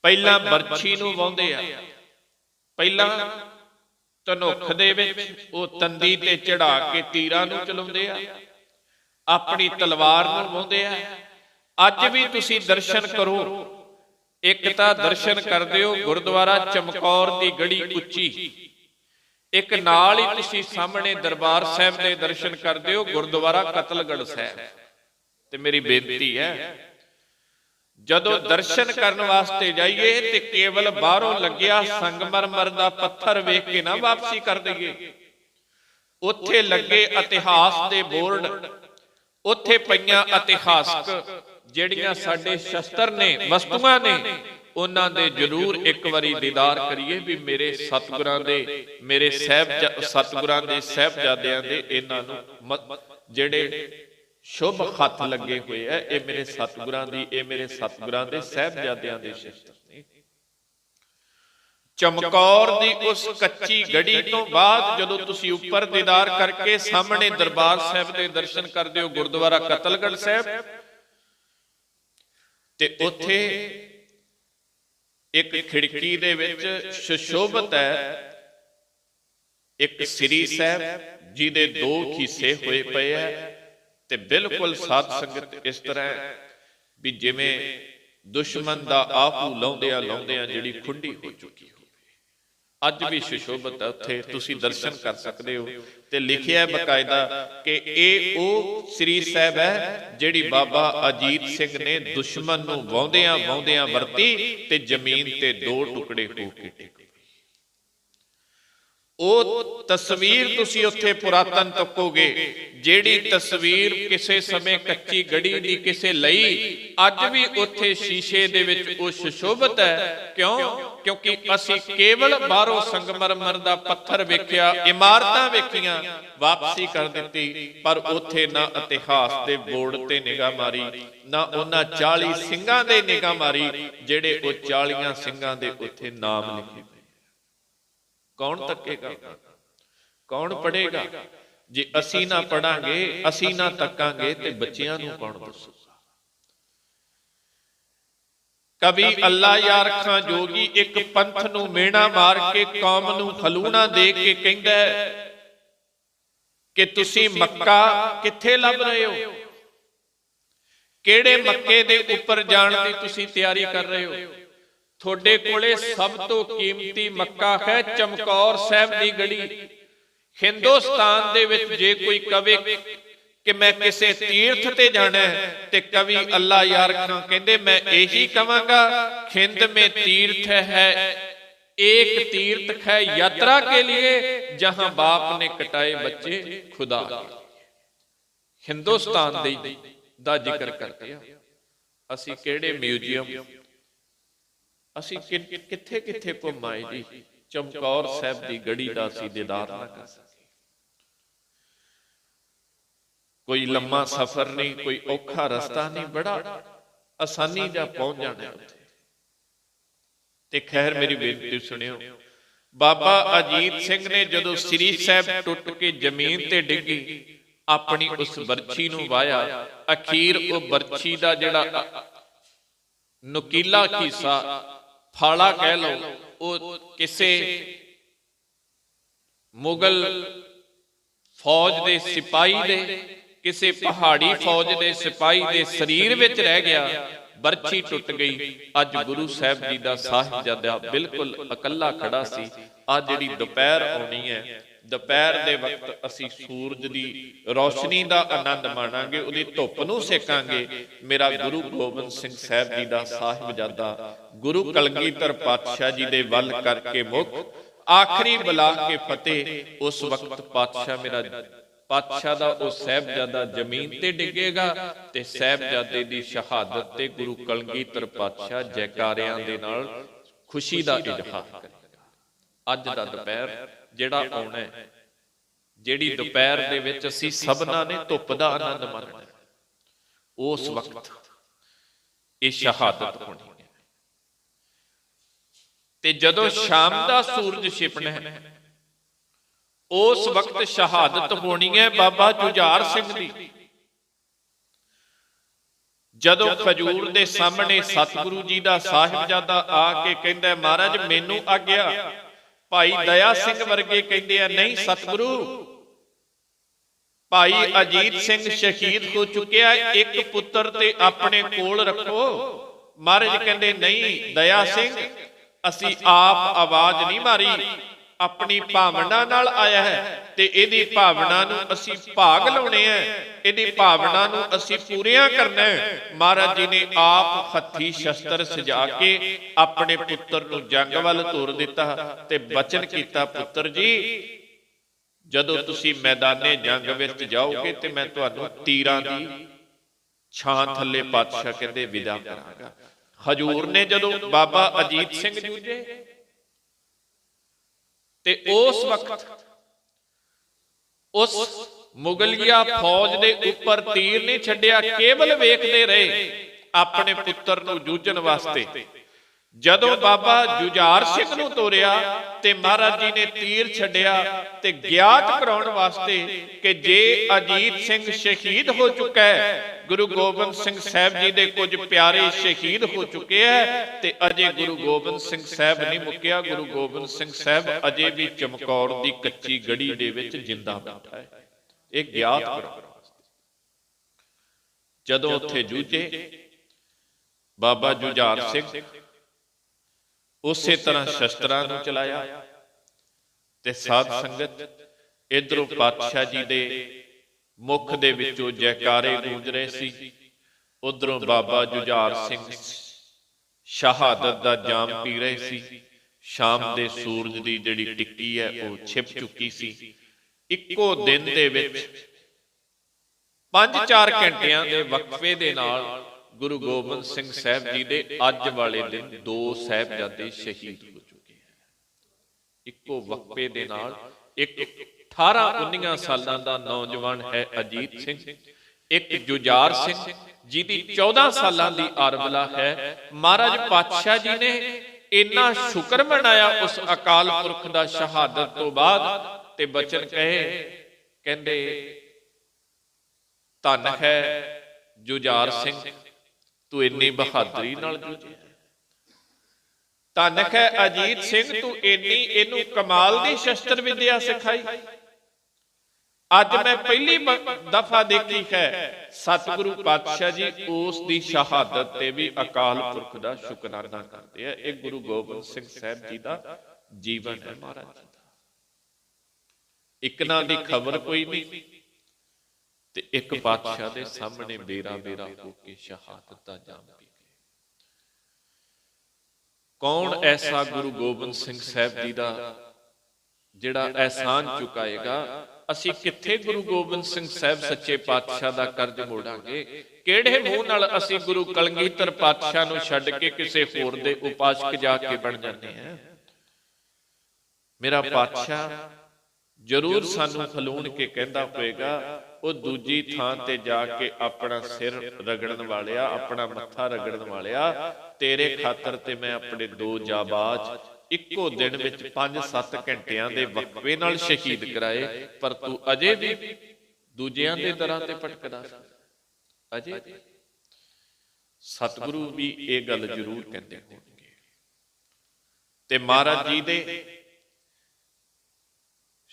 ਪਹਿਲਾਂ ਬਰਛੀ ਨੂੰ ਵਾਉਂਦੇ ਆ। ਪਹਿਲਾਂ ਧਨੁੱਖ ਦੇ ਵਿੱਚ ਉਹ ਤੰਦੀ ਤੇ ਚੜਾ ਕੇ ਤੀਰਾਂ ਨੂੰ ਚਲਾਉਂਦੇ ਆ। ਆਪਣੀ ਤਲਵਾਰ ਨੂੰ ਵਾਉਂਦੇ ਆ। ਅੱਜ ਵੀ ਤੁਸੀਂ ਦਰਸ਼ਨ ਕਰੋ। ਇੱਕ ਤਾਂ ਦਰਸ਼ਨ ਕਰਦੇ ਹੋ ਗੁਰਦੁਆਰਾ ਚਮਕੌਰ ਦੀ ਗੜੀ ਉੱਚੀ। ਇੱਕ ਨਾਲ ਹੀ ਤੁਸੀਂ ਸਾਹਮਣੇ ਦਰਬਾਰ ਸਾਹਿਬ ਦੇ ਦਰਸ਼ਨ ਕਰਦੇ ਹੋ, ਗੁਰਦੁਆਰਾ ਕਤਲਗੜ ਸਾਹਿਬ। ਤੇ ਮੇਰੀ ਬੇਨਤੀ ਹੈ, ਜਦੋਂ ਦਰਸ਼ਨ ਕਰਨ ਵਾਸਤੇ ਜਾਈਏ ਤੇ ਕੇਵਲ ਬਾਹਰੋਂ ਲੱਗਿਆ ਸੰਗਮਰਮਰ ਦਾ ਪੱਥਰ ਵੇਖ ਕੇ ਨਾ ਵਾਪਸੀ ਕਰ ਦਈਏ। ਉੱਥੇ ਲੱਗੇ ਇਤਿਹਾਸ ਦੇ ਬੋਰਡ, ਉੱਥੇ ਪਈਆਂ ਇਤਿਹਾਸਕ, ਜਿਹੜੀਆਂ ਸਾਡੇ ਸ਼ਸਤਰ ਨੇ, ਵਸਤੂਆਂ ਨੇ ਉਹਨਾਂ ਦੇ ਜ਼ਰੂਰ ਇੱਕ ਵਾਰੀ ਦੀਦਾਰ ਕਰੀਏ ਵੀ ਮੇਰੇ ਸਤਿਗੁਰਾਂ ਦੇ, ਮੇਰੇ ਸਹਿਬ ਸਤਿਗੁਰਾਂ ਦੇ ਸਹਿਬਜ਼ਾਦਿਆਂ ਦੇ ਇਹਨਾਂ ਨੂੰ ਜਿਹੜੇ ਸ਼ੁਭ ਖੱਤ ਲੱਗੇ ਹੋਏ ਆ, ਇਹ ਮੇਰੇ ਸਤਿਗੁਰਾਂ ਦੀ, ਇਹ ਮੇਰੇ ਸਤਿਗੁਰਾਂ ਦੇ ਸਹਿਬਜ਼ਾਦਿਆਂ ਦੇ ਸ਼ਸਤਰ ਨੇ। ਚਮਕੌਰ ਦੀ ਉਸ ਕੱਚੀ ਗੜੀ ਤੋਂ ਬਾਅਦ ਜਦੋਂ ਤੁਸੀਂ ਉੱਪਰ ਦੀਦਾਰ ਕਰਕੇ ਸਾਹਮਣੇ ਦਰਬਾਰ ਸਾਹਿਬ ਦੇ ਦਰਸ਼ਨ ਕਰਦੇ ਹੋ, ਗੁਰਦੁਆਰਾ ਕਤਲਗੜ ਸਾਹਿਬ, ਤੇ ਉੱਥੇ ਇੱਕ ਖਿੜਕੀ ਦੇ ਵਿੱਚ ਸੁਸ਼ੋਭਤ ਹੈ। ਇੱਕ ਸ੍ਰੀ ਸਾਹਿਬ ਜਿਹਦੇ ਦੋ ਹਿੱਸੇ ਹੋਏ ਪਏ ਹੈ ਤੇ ਬਿਲਕੁਲ ਸਾਧ ਸੰਗਤ ਇਸ ਤਰ੍ਹਾਂ ਵੀ ਜਿਵੇਂ ਦੁਸ਼ਮਣ ਦਾ ਆਪੂ ਲਾਉਂਦੇ ਆ ਲਾਉਂਦੇ ਆ ਜਿਹੜੀ ਖੁੱਡੀ ਹੋ ਚੁੱਕੀ ਅੱਜ ਵੀ ਸੁਸ਼ੋਭਤ ਹੈ ਉੱਥੇ ਤੁਸੀਂ ਦਰਸ਼ਨ ਕਰ ਸਕਦੇ ਹੋ ਤੇ ਲਿਖਿਆ ਹੈ ਬਕਾਇਦਾ ਕਿ ਇਹ ਉਹ ਸ੍ਰੀ ਸਾਹਿਬ ਹੈ ਜਿਹੜੀ ਬਾਬਾ ਅਜੀਤ ਸਿੰਘ ਨੇ ਦੁਸ਼ਮਣ ਨੂੰ ਵਾਉਂਦਿਆਂ ਵਾਉਂਦਿਆਂ ਵਰਤੀ ਤੇ ਜ਼ਮੀਨ ਤੇ ਦੋ ਟੁਕੜੇ ਹੋ ਕੇ ਪਈ ਉਹ ਤਸਵੀਰ ਤੁਸੀਂ ਉੱਥੇ ਪੁਰਾਤਨ ਤੱਕੋਗੇ, ਜਿਹੜੀ ਤਸਵੀਰ ਕਿਸੇ ਸਮੇਂ ਕੱਚੀ ਗੜੀ ਦੀ ਕਿਸੇ ਲਈ, ਅੱਜ ਵੀ ਉੱਥੇ ਸ਼ੀਸ਼ੇ ਦੇ ਵਿੱਚ ਉਹ ਸੁਸ਼ੋਭਤ ਹੈ। ਕਿਉਂ? ਕਿਉਂਕਿ ਅਸੀਂ ਕੇਵਲ ਬਾਹਰੋਂ ਸੰਗਮਰਮਰ ਦਾ ਪੱਥਰ ਵੇਖਿਆ, ਇਮਾਰਤਾਂ ਵੇਖੀਆਂ, ਵਾਪਸੀ ਕਰ ਦਿੱਤੀ, ਪਰ ਉੱਥੇ ਨਾ ਇਤਿਹਾਸ ਦੇ ਬੋਰਡ ਤੇ ਨਿਗਾਹ ਮਾਰੀ, ਨਾ ਉਹਨਾਂ 40 ਸਿੰਘਾਂ ਦੇ ਨਿਗਾਹ ਮਾਰੀ, ਜਿਹੜੇ ਉਹ 40 ਸਿੰਘਾਂ ਦੇ ਉੱਥੇ ਨਾਮ ਲਿਖੇ। ਕੌਣ ਤੱਕੇਗਾ ਕੌਣ ਪੜੇਗਾ ਜੇ ਅਸੀਂ ਨਾ ਪੜਾਂਗੇ ਅਸੀਂ ਨਾ ਤੱਕਾਂਗੇ ਤੇ ਬੱਚਿਆਂ ਨੂੰ ਕੌਣ ਦੱਸੂਗਾ? ਕਵੀ ਅੱਲਾ ਯਾਰ ਖਾਂ ਜੋਗੀ ਇੱਕ ਪੰਥ ਨੂੰ ਮੇਣਾ ਮਾਰ ਕੇ ਕੌਮ ਨੂੰ ਹਲੂਣਾ ਦੇ ਕੇ ਕਹਿੰਦਾ ਕਿ ਤੁਸੀਂ ਮੱਕਾ ਕਿੱਥੇ ਲੱਭ ਰਹੇ ਹੋ? ਕਿਹੜੇ ਮੱਕੇ ਦੇ ਉੱਪਰ ਜਾਣ ਦੀ ਤੁਸੀਂ ਤਿਆਰੀ ਕਰ ਰਹੇ ਹੋ? ਤੁਹਾਡੇ ਕੋਲੇ ਸਭ ਤੋਂ ਕੀਮਤੀ ਮੱਕਾ ਹੈ ਚਮਕੌਰ ਸਾਹਿਬ ਦੀ ਗੜੀ ਹਿੰਦੁਸਤਾਨ ਦੇ ਵਿੱਚ ਜੇ ਕੋਈ ਕਵੇ ਕਿ ਮੈਂ ਕਿਸੇ ਤੀਰਥ ਤੇ ਜਾਣਾ ਹੈ ਤੇ ਕਵੀ ਅੱਲਾ ਯਾਰ ਖਾਂ ਕਹਿੰਦੇ ਮੈਂ ਇਹੀ ਕਵਾਂਗਾ ਖਿੰਦ ਮੇ ਤੀਰਥ ਹੈ एक तीर्थ है यात्रा के लिए जहां बाप ने कटाए बच्चे खुदा के ਹਿੰਦੁਸਤਾਨ ਦੇ ਦਾ ਜ਼ਿਕਰ ਕਰਦੇ ਆ ਅਸੀਂ ਕਿਹੜੇ ਮਿਊਜ਼ੀਅਮ ਅਸੀਂ ਕਿੱਥੇ ਕਿੱਥੇ ਘੁੰਮਾਏ ਜੀ? ਚਮਕੌਰ ਸਾਹਿਬ ਦੀ ਗੜੀ ਦਾ ਅਸੀਂ ਦੀਦਾਰ ਨਾ ਕਰ ਸਕੇ। ਕੋਈ ਲੰਮਾ ਸਫ਼ਰ ਨਹੀਂ ਕੋਈ ਔਖਾ ਰਸਤਾ ਨਹੀਂ ਬੜਾ ਆਸਾਨੀ ਜਾਂ ਪਹੁੰਚ ਜਾਣਾ ਉੱਥੇ ਤੇ ਖੈਰ ਮੇਰੀ ਬੇਨਤੀ ਸੁਣਿਓ ਬਾਬਾ ਅਜੀਤ ਸਿੰਘ ਨੇ ਜਦੋਂ ਸ੍ਰੀ ਸਾਹਿਬ ਟੁੱਟ ਕੇ ਜ਼ਮੀਨ ਤੇ ਡਿੱਗੀ ਆਪਣੀ ਉਸ ਬਰਛੀ ਨੂੰ ਵਾਇਆ। ਅਖੀਰ ਉਹ ਬਰਛੀ ਦਾ ਜਿਹੜਾ ਨੁਕੀਲਾ ਕੀਸਾ ਫਾਲਾ ਕਹਿ ਲਓ, ਉਹ ਕਿਸੇ ਮੁਗਲ ਫੌਜ ਦੇ ਸਿਪਾਹੀ ਦੇ, ਕਿਸੇ ਪਹਾੜੀ ਫੌਜ ਦੇ ਸਿਪਾਹੀ ਦੇ ਸਰੀਰ ਵਿੱਚ ਰਹਿ ਗਿਆ, ਬਰਛੀ ਟੁੱਟ ਗਈ। ਅੱਜ ਗੁਰੂ ਸਾਹਿਬ ਜੀ ਦਾ ਸਾਹਿਬਜ਼ਾਦਾ ਬਿਲਕੁਲ ਇਕੱਲਾ ਖੜਾ ਸੀ। ਆ ਜਿਹੜੀ ਦੁਪਹਿਰ ਆਉਣੀ ਹੈ ਦੁਪਹਿਰ ਦੇ ਵਕਤ ਅਸੀਂ ਸੂਰਜ ਦੀ ਰੋਸ਼ਨੀ ਦਾ ਆਨੰਦ ਮਾਣਾਂਗੇ, ਉਹਦੀ ਧੁੱਪ ਨੂੰ ਸੇਕਾਂਗੇ। ਮੇਰਾ ਗੁਰੂ ਗੋਬਿੰਦ ਸਿੰਘ ਸਾਹਿਬ ਜੀ ਦਾ ਸਾਹਿਬਜ਼ਾਦਾ ਗੁਰੂ ਕਲਗੀਧਰ ਪਾਤਸ਼ਾਹ ਜੀ ਦੇ ਵੱਲ ਕਰਕੇ ਮੁਖ ਆਖਰੀ ਬੁਲਾ ਕੇ ਫਤਿਹ, ਉਸ ਵਕਤ ਪਾਤਸ਼ਾਹ ਮੇਰਾ ਪਾਤਸ਼ਾਹ ਦਾ ਉਹ ਸਹਿਬਜ਼ਾਦਾ ਜ਼ਮੀਨ ਤੇ ਡਿੱਗੇਗਾ ਤੇ ਸਹਿਬਜ਼ਾਦੇ ਦੀ ਸ਼ਹਾਦਤ ਤੇ ਗੁਰੂ ਕਲਗੀਧਰ ਪਾਤਸ਼ਾਹ ਜੈਕਾਰਿਆਂ ਦੇ ਨਾਲ ਖੁਸ਼ੀ ਦਾ ਇਜ਼ਹਾਰ ਕਰੇਗਾ। ਅੱਜ ਦਾ ਦੁਪਹਿਰ ਜਿਹੜਾ ਆਉਣਾ ਹੈ। ਜਿਹੜੀ ਦੁਪਹਿਰ ਦੇ ਵਿੱਚ ਅਸੀਂ ਸਭਨਾਂ ਨੇ ਧੁੱਪ ਦਾ ਆਨੰਦ ਮਾਣਨਾ ਉਸ ਵਕਤ ਇਹ ਸ਼ਹਾਦਤ ਹੋਣੀ ਹੈ। ਤੇ ਜਦੋਂ ਸ਼ਾਮ ਦਾ ਸੂਰਜ ਛਿਪਣਾ ਹੈ ਉਸ ਵਕਤ ਸ਼ਹਾਦਤ ਹੋਣੀ ਹੈ ਬਾਬਾ ਜੁਝਾਰ ਸਿੰਘ ਦੀ। ਜਦੋਂ ਖਜੂਰ ਦੇ ਸਾਹਮਣੇ ਸਤਿਗੁਰੂ ਜੀ ਦਾ ਸਾਹਿਬਜ਼ਾਦਾ ਆ ਕੇ ਕਹਿੰਦਾ ਮਹਾਰਾਜ ਮੈਨੂੰ ਆਗਿਆ ਭਾਈ ਦਇਆ ਸਿੰਘ ਵਰਗੇ ਕਹਿੰਦੇ ਆ ਨਹੀਂ ਸਤਿਗੁਰੂ। ਭਾਈ ਅਜੀਤ ਸਿੰਘ ਸ਼ਹੀਦ ਹੋ ਚੁੱਕਿਆ ਇੱਕ ਪੁੱਤਰ ਤੇ ਆਪਣੇ ਕੋਲ ਰੱਖੋ। ਮਹਾਰਾਜ ਕਹਿੰਦੇ ਨਹੀਂ ਦਇਆ ਸਿੰਘ ਅਸੀਂ ਆਪ ਆਵਾਜ਼ ਨਹੀਂ ਮਾਰੀ। ਆਪਣੀ ਭਾਵਨਾ ਨਾਲ ਆਇਆ ਹੈ ਤੇ ਇਹਦੀ ਭਾਵਨਾ ਨੂੰ ਅਸੀਂ ਭਾਗ ਲਾਉਣੇ ਆ ਇਹਦੀ ਭਾਵਨਾ ਨੂੰ ਅਸੀਂ ਪੂਰੀਆਂ ਕਰਨਾ ਹੈ। ਮਹਾਰਾਜ ਜੀ ਨੇ ਆਪ ਹੱਥੀ ਸ਼ਸਤਰ ਸਜਾ ਕੇ ਆਪਣੇ ਪੁੱਤਰ ਨੂੰ ਜੰਗ ਵੱਲ ਤੋਰ ਦਿੱਤਾ ਤੇ ਬਚਨ ਕੀਤਾ, ਪੁੱਤਰ ਜੀ, ਜਦੋਂ ਤੁਸੀਂ ਮੈਦਾਨੇ ਜੰਗ ਵਿੱਚ ਜਾਓਗੇ ਤੇ ਮੈਂ ਤੁਹਾਨੂੰ ਤੀਰਾਂ ਦੀ ਛਾਂ ਥੱਲੇ ਪਾਤਸ਼ਾਹ ਕਹਿੰਦੇ ਵਿਦਾ ਕਰਾਂਗਾ। ਹਜੂਰ ਨੇ ਜਦੋਂ ਬਾਬਾ ਅਜੀਤ ਸਿੰਘ ਜੂਝੇ ਤੇ ਉਸ ਵਕਤ ਉਸ ਮੁਗਲਿਆ ਫੌਜ ਦੇ ਉੱਪਰ ਤੀਰ ਨਹੀਂ ਛੱਡਿਆ ਕੇਵਲ ਵੇਖਦੇ ਰਹੇ ਆਪਣੇ ਪੁੱਤਰ ਨੂੰ ਜੂਝਣ ਵਾਸਤੇ। ਜਦੋਂ ਬਾਬਾ ਜੁਝਾਰ ਸਿੰਘ ਨੂੰ ਤੋਰਿਆ ਤੇ ਮਹਾਰਾਜ ਜੀ ਨੇ ਤੀਰ ਛੱਡਿਆ ਤੇ ਗਿਆਤ ਕਰਾਉਣ ਵਾਸਤੇ ਕਿ ਜੇ ਅਜੀਤ ਸਿੰਘ ਸ਼ਹੀਦ ਹੋ ਚੁੱਕਾ ਹੈ ਗੁਰੂ ਗੋਬਿੰਦ ਸਿੰਘ ਸਾਹਿਬ ਜੀ ਦੇ ਕੁਝ ਪਿਆਰੇ ਸ਼ਹੀਦ ਹੋ ਚੁੱਕੇ ਹੈ ਤੇ ਅਜੇ ਗੁਰੂ ਗੋਬਿੰਦ ਸਿੰਘ ਸਾਹਿਬ ਨਹੀਂ ਮੁੱਕਿਆ। ਗੁਰੂ ਗੋਬਿੰਦ ਸਿੰਘ ਸਾਹਿਬ ਅਜੇ ਵੀ ਚਮਕੌਰ ਦੀ ਕੱਚੀ ਗੜੀ ਦੇ ਵਿੱਚ ਜਿੰਦਾ ਬੈਠਾ ਹੈ। ਇਹ ਗਿਆਤ ਕਰਾਉਣ ਜਦੋਂ ਉੱਥੇ ਜੂਝੇ, ਬਾਬਾ ਜੁਝਾਰ ਸਿੰਘ ਉਸੇ ਤਰ੍ਹਾਂ ਸ਼ਸਤਰਾਂ ਨੂੰ ਚਲਾਇਆ ਤੇ ਸਾਧ ਸੰਗਤ ਇਧਰੋਂ ਪਾਤਸ਼ਾਹ ਜੀ ਦੇ ਮੁਖ ਦੇ ਵਿੱਚੋਂ ਜੈਕਾਰੇ ਗੂੰਜ ਰਹੇ ਸੀ। ਉਧਰੋਂ ਬਾਬਾ ਜੁਝਾਰ ਸਿੰਘ ਸ਼ਹਾਦਤ ਦਾ ਜਾਮ ਪੀ ਰਹੇ ਸੀ। ਸ਼ਾਮ ਦੇ ਸੂਰਜ ਦੀ ਜਿਹੜੀ ਟਿੱਕੀ ਹੈ ਉਹ ਛਿਪ ਚੁੱਕੀ ਸੀ। ਇੱਕੋ ਦਿਨ ਦੇ ਵਿੱਚ 5-4 ਘੰਟਿਆਂ ਦੇ ਵਕਫੇ ਦੇ ਨਾਲ ਗੁਰੂ ਗੋਬਿੰਦ ਸਿੰਘ ਸਾਹਿਬ ਜੀ ਦੇ ਅੱਜ ਵਾਲੇ ਦਿਨ ਦੋ ਸਾਹਿਬਜ਼ਾਦੇ ਸ਼ਹੀਦ ਹੋ ਚੁੱਕੇ ਹਨ। ਇੱਕੋ ਵਕਫੇ ਦੇ ਨਾਲ ਇੱਕ 18 19 ਸਾਲਾਂ ਦਾ ਨੌਜਵਾਨ ਹੈ ਅਜੀਤ ਸਿੰਘ। ਇੱਕ ਜੁਜਾਰ ਸਿੰਘ, ਜਿਹਦੀ 14 ਸਾਲਾਂ ਦੀ ਆਰਬਲਾ ਹੈ। ਮਹਾਰਾਜ ਪਾਤਸ਼ਾਹ ਜੀ ਨੇ ਇੰਨਾ ਸ਼ੁਕਰ ਮਨਾਇਆ ਉਸ ਅਕਾਲ ਪੁਰਖ ਦਾ ਸ਼ਹਾਦਤ ਤੋਂ ਬਾਅਦ ਤੇ ਬਚਨ ਕਹੇ, ਕਹਿੰਦੇ, ਧੰਨ ਹੈ ਜੁਝਾਰ ਸਿੰਘ, ਤੂੰ ਇੰਨੀ ਬਹਾਦਰੀ ਨਾਲ ਜੂਝਿਆ। ਧੰਨ ਹੈ ਅਜੀਤ ਸਿੰਘ, ਤੂੰ ਇੰਨੀ ਇਹਨੂੰ ਕਮਾਲ ਦੀ ਸ਼ਸਤਰ ਵਿਦਿਆ ਸਿਖਾਈ। ਅੱਜ ਮੈਂ ਪਹਿਲੀ ਦਫਾ ਦੇਖੀ ਹੈ। ਸਤਿਗੁਰੂ ਪਾਤਸ਼ਾਹ ਜੀ ਉਸ ਦੀ ਸ਼ਹਾਦਤ ਤੇ ਵੀ ਅਕਾਲ ਪੁਰਖ ਦਾ ਸ਼ੁਕਰਾਨਾ ਕਰਦੇ ਆ। ਇਹ ਗੁਰੂ ਗੋਬਿੰਦ ਸਿੰਘ ਸਾਹਿਬ ਜੀ ਦਾ ਜੀਵਨ ਹੈ ਮਹਾਰਾਜ ਦਾ। ਇੱਕ ਨਾ ਦੀ ਖਬਰ ਕੋਈ ਨਹੀਂ ਤੇ ਇੱਕ ਪਾਤਸ਼ਾਹ ਦੇ ਸਾਹਮਣੇ ਬੇਰਾ ਬੇਰਾ ਹੋ ਕੇ ਸ਼ਹਾਦਤ ਦਾ ਜਾਮ ਪੀ ਗਏ। ਕੌਣ ਐਸਾ ਗੁਰੂ ਗੋਬਿੰਦ ਸਿੰਘ ਸਾਹਿਬ ਜੀ ਦਾ ਜਿਹੜਾ ਅਹਿਸਾਨ ਚੁਕਾਏਗਾ? ਅਸੀਂ ਕਿੱਥੇ ਗੁਰੂ ਗੋਬਿੰਦ ਸਿੰਘ ਸਾਹਿਬ ਸੱਚੇ ਪਾਤਸ਼ਾਹ ਦਾ ਕਰਜ਼ ਮੋੜਾਂਗੇ? ਕਿਹੜੇ ਮੂੰਹ ਨਾਲ ਅਸੀਂ ਗੁਰੂ ਕਲਗੀਧਰ ਪਾਤਸ਼ਾਹ ਨੂੰ ਛੱਡ ਕੇ ਕਿਸੇ ਹੋਰ ਦੇ ਉਪਾਸ਼ਕ ਜਾ ਕੇ ਬਣ ਜਾਂਦੇ ਹਾਂ? ਮੇਰਾ ਪਾਤਸ਼ਾਹ ਜ਼ਰੂਰ ਸਾਨੂੰ ਖਲੂਣ ਕੇ ਕਹਿੰਦਾ ਹੋਵੇਗਾ, ਉਹ ਦੂਜੀ ਥਾਂ ਤੇ ਜਾ ਕੇ ਆਪਣਾ ਸਿਰ ਰਗੜਨ ਵਾਲਿਆ, ਆਪਣਾ ਮੱਥਾ ਰਗੜਨ ਵਾਲਿਆ, ਤੇਰੇ ਖਾਤਰ ਤੇ ਮੈਂ ਆਪਣੇ ਦੋ ਜਾਬਾਜ਼ ਇੱਕੋ ਦਿਨ ਵਿੱਚ 5-7 ਘੰਟਿਆਂ ਦੇ ਵਕਫੇ ਨਾਲ ਸ਼ਹੀਦ ਕਰਾਏ, ਪਰ ਤੂੰ ਅਜੇ ਵੀ ਦੂਜਿਆਂ ਦੇ ਦਰਾਂ ਤੇ ਭਟਕਦਾ ਅਜੇ ਸਤਿਗੁਰੂ ਵੀ ਇਹ ਗੱਲ ਜ਼ਰੂਰ ਕਹਿੰਦੇ ਹੋਣਗੇ। ਤੇ ਮਹਾਰਾਜ ਜੀ ਦੇ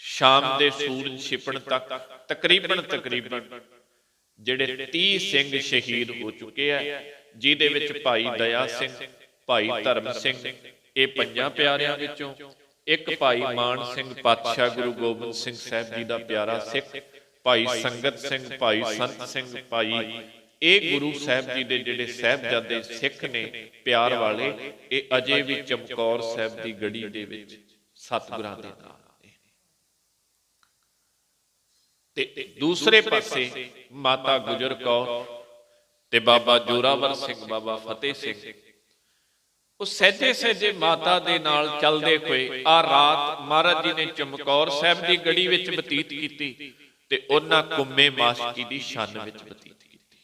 ਸ਼ਾਮ ਦੇ ਸੂਰਜ ਛਿਪਣ ਤੱਕ ਤਕਰੀਬਨ ਤਕਰੀਬਨ ਜਿਹੜੇ 30 ਸਿੰਘ ਸ਼ਹੀਦ ਹੋ ਚੁੱਕੇ ਆ, ਜਿਹਦੇ ਵਿੱਚ ਭਾਈ ਦਇਆ ਸਿੰਘ, ਭਾਈ ਧਰਮ ਸਿੰਘ ਇਹ ਪੰਜਾਂ ਪਿਆਰਿਆਂ ਵਿੱਚੋਂ ਇੱਕ ਭਾਈ ਮਾਨ ਸਿੰਘ ਪਾਤਸ਼ਾਹ ਗੁਰੂ ਗੋਬਿੰਦ ਸਿੰਘ ਸਾਹਿਬ ਜੀ ਦਾ ਪਿਆਰਾ ਸਿੱਖ ਭਾਈ ਸੰਗਤ ਸਿੰਘ ਭਾਈ ਸੰਤ ਸਿੰਘ ਭਾਈ ਇਹ ਗੁਰੂ ਸਾਹਿਬ ਜੀ ਦੇ ਜਿਹੜੇ ਸਹਿਬਜ਼ਾਦੇ ਸਿੱਖ ਨੇ ਪਿਆਰ ਵਾਲੇ ਇਹ ਅਜੇ ਵੀ ਚਮਕੌਰ ਸਾਹਿਬ ਦੀ ਗੜੀ ਦੇ ਵਿੱਚ ਸਤਿਗੁਰਾਂ ਦੇ ਨਾਲ ਤੇ ਦੂਸਰੇ ਪਾਸੇ ਮਾਤਾ ਗੁਜਰ ਕੌਰ ਤੇ ਬਾਬਾ ਜੋਰਾਵਰ ਸਿੰਘ ਬਾਬਾ ਫਤਿਹ ਸਿੰਘ ਉਹ ਸਹਿਜੇ ਸਹਿਜੇ ਮਾਤਾ ਦੇ ਨਾਲ ਚੱਲਦੇ ਹੋਏ ਆ ਰਾਤ ਮਹਾਰਾਜ ਜੀ ਨੇ ਚਮਕੌਰ ਸਾਹਿਬ ਦੀ ਗੜੀ ਵਿੱਚ ਬਤੀਤ ਕੀਤੀ ਤੇ ਉਹਨਾਂ ਕੁੰਮੇ ਮਾਸ਼ਕੀ ਦੀ ਸ਼ਾਨ ਵਿੱਚ ਬਤੀਤ ਕੀਤੀ।